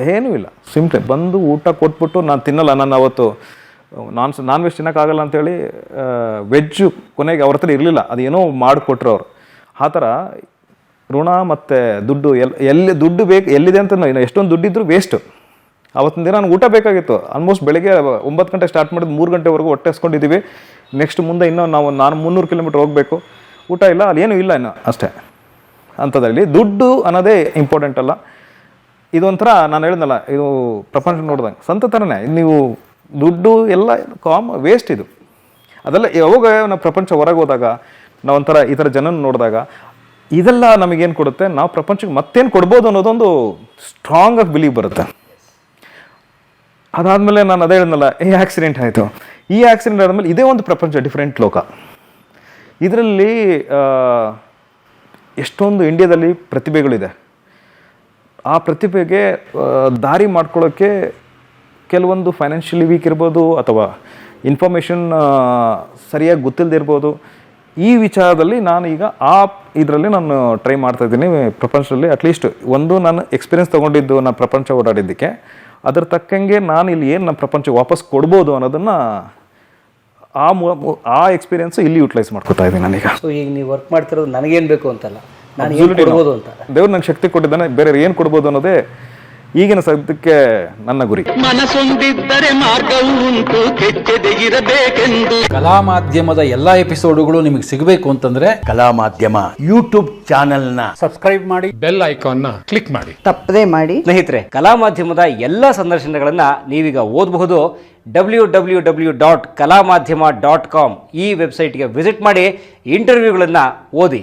Speaker 3: ಏನೂ ಇಲ್ಲ. ಸಿಂಪ್ಲೆ ಬಂದು ಊಟ ಕೊಟ್ಬಿಟ್ಟು ನಾನು ತಿನ್ನಲ್ಲ. ನಾನು ಅವತ್ತು ನಾನ್ ನಾನ್ ವೆಜ್ ತಿನ್ನೋಕ್ಕಾಗಲ್ಲ ಅಂತೇಳಿ ವೆಜ್ಜು ಕೊನೆಗೆ ಅವ್ರ ಹತ್ರ ಇರಲಿಲ್ಲ. ಅದೇನೋ ಮಾಡಿಕೊಟ್ರು ಅವರು. ಆ ಥರ ಋಣ ಮತ್ತು ದುಡ್ಡು ಎಲ್, ಎಲ್ಲಿ ದುಡ್ಡು ಬೇಕು, ಎಲ್ಲಿದೆ ಅಂತ ಇನ್ನು ಎಷ್ಟೊಂದು ದುಡ್ಡಿದ್ರು ವೇಸ್ಟು ಅವತ್ತಿನ ದಿನ ನನಗೆ ಊಟ ಬೇಕಾಗಿತ್ತು. ಆಲ್ಮೋಸ್ಟ್ ಬೆಳಗ್ಗೆ ಒಂಬತ್ತು ಗಂಟೆ ಸ್ಟಾರ್ಟ್ ಮಾಡಿದ್ದು ಮೂರು ಗಂಟೆವರೆಗೂ ಹೊಟ್ಟೆ ಹಸ್ಕೊಂಡಿದ್ದೀವಿ ನೆಕ್ಸ್ಟ್ ಮುಂದೆ ಇನ್ನೂ ನಾವು ನಾನು ಮುನ್ನೂರು ಕಿಲೋಮೀಟ್ರ್ ಹೋಗಬೇಕು. ಊಟ ಇಲ್ಲ ಅಲ್ಲಿ ಏನೂ ಇಲ್ಲ ಇನ್ನು ಅಷ್ಟೇ. ಅಂಥದ್ರಲ್ಲಿ ದುಡ್ಡು ಅನ್ನೋದೇ ಇಂಪಾರ್ಟೆಂಟ್ ಅಲ್ಲ. ಇದೊಂಥರ ನಾನು ಹೇಳಿದ್ನಲ್ಲ, ಇದು ಪ್ರಪಂಚ ನೋಡ್ದಂಗೆ. ಸಂತ ಥರನೇ ನೀವು ದುಡ್ಡು ಎಲ್ಲ ಕಾಮ್ ವೇಸ್ಟ್ ಇದು. ಅದೆಲ್ಲ ಯಾವಾಗ ನಾವು ಪ್ರಪಂಚ ಹೊರಗೆ ಹೋದಾಗ, ನಾವು ಒಂಥರ ಈ ಥರ ಜನನ ನೋಡಿದಾಗ, ಇದೆಲ್ಲ ನಮಗೇನು ಕೊಡುತ್ತೆ? ನಾವು ಪ್ರಪಂಚಕ್ಕೆ ಮತ್ತೇನು ಕೊಡ್ಬೋದು ಅನ್ನೋದೊಂದು ಸ್ಟ್ರಾಂಗ್ ಆಗಿ ಬಿಲೀವ್ ಬರುತ್ತೆ. ಅದಾದಮೇಲೆ ನಾನು ಅದೇ ಹೇಳಿದ್ನಲ್ಲ, ಈ ಆಕ್ಸಿಡೆಂಟ್ ಆಯಿತು. ಈ ಆಕ್ಸಿಡೆಂಟ್ ಆದಮೇಲೆ ಇದೇ ಒಂದು ಪ್ರಪಂಚ ಡಿಫ್ರೆಂಟ್ ಲೋಕ. ಇದರಲ್ಲಿ ಎಷ್ಟೊಂದು ಇಂಡಿಯಾದಲ್ಲಿ ಪ್ರತಿಭೆಗಳಿದೆ. ಆ ಪ್ರತಿಭೆಗೆ ದಾರಿ ಮಾಡ್ಕೊಳ್ಳೋಕ್ಕೆ ಕೆಲವೊಂದು ಫೈನಾನ್ಷಿಯಲಿ ವೀಕ್ ಇರ್ಬೋದು ಅಥವಾ ಇನ್ಫಾರ್ಮೇಷನ್ ಸರಿಯಾಗಿ ಗೊತ್ತಿಲ್ಲದೆ ಇರ್ಬೋದು. ಈ ವಿಚಾರದಲ್ಲಿ ನಾನು ಈಗ ಆ ಇದರಲ್ಲಿ ನಾನು ಟ್ರೈ ಮಾಡ್ತಾ ಇದ್ದೀನಿ ಪ್ರಪಂಚದಲ್ಲಿ. ಅಟ್ಲೀಸ್ಟ್ ಒಂದು ನಾನು ಎಕ್ಸ್ಪೀರಿಯನ್ಸ್ ತೊಗೊಂಡಿದ್ದು ನಾನು ಪ್ರಪಂಚ ಓಡಾಡಿದ್ದಕ್ಕೆ. ಅದರ ತಕ್ಕಂಗೆ ನಾನು ಇಲ್ಲಿ ಏನು ನಮ್ಮ ಪ್ರಪಂಚ ವಾಪಸ್ ಕೊಡ್ಬೋದು ಅನ್ನೋದನ್ನು ಆ ಆ ಎಕ್ಸ್ಪೀರಿಯನ್ಸು ಇಲ್ಲಿ ಯೂಟಿಲೈಸ್ ಮಾಡ್ಕೊತಾ ಇದ್ದೀನಿ ನಾನೀಗ.
Speaker 4: ಸೊ ಈಗ ನೀವು ವರ್ಕ್ ಮಾಡ್ತಿರೋದು ನನಗೇನು ಬೇಕು ಅಂತಲ್ಲ. ನಾನು ಏನು ಕೊಡ್ಬೋದು ಅಂತ.
Speaker 3: ದೇವ್ರು ನಂಗೆ ಶಕ್ತಿ ಕೊಟ್ಟಿದ್ದಾನೆ ಬೇರೆ ಏನು ಕೊಡ್ಬೋದು ಅನ್ನೋದೇ ಈಗಿನ ಸದ್ಯಕ್ಕೆ ನನ್ನ ಗುರಿ.
Speaker 1: ಮನಸ್ಸೊಂದಿದ್ದರೆ ಮಾರ್ಗವು ಉಂಟು
Speaker 5: ಕಲಾ ಮಾಧ್ಯಮದ ಎಲ್ಲಾ ಎಪಿಸೋಡುಗಳು ನಿಮಗೆ ಸಿಗಬೇಕು ಅಂತಂದ್ರೆ
Speaker 1: ಕಲಾ ಮಾಧ್ಯಮ ಯೂಟ್ಯೂಬ್ ಚಾನಲ್ನ ಸಬ್ಸ್ಕ್ರೈಬ್ ಮಾಡಿ
Speaker 6: ಬೆಲ್ ಐಕಾನ್ನ ಕ್ಲಿಕ್ ಮಾಡಿ.
Speaker 7: ತಪ್ಪದೇ ಮಾಡಿ.
Speaker 4: ಸ್ನೇಹಿತರೆ ಕಲಾ ಮಾಧ್ಯಮದ ಎಲ್ಲಾ ಸಂದರ್ಶನಗಳನ್ನ ನೀವೀಗ ಓದಬಹುದು. ಡಬ್ಲ್ಯೂ ಡಬ್ಲ್ಯೂ ಡಬ್ಲ್ಯೂ ಡಾಟ್ ಕಲಾ ಮಾಧ್ಯಮ ಡಾಟ್ ಕಾಮ್ ಈ ವೆಬ್ಸೈಟ್ಗೆ ವಿಸಿಟ್ ಮಾಡಿ ಇಂಟರ್ವ್ಯೂಗಳನ್ನ ಓದಿ.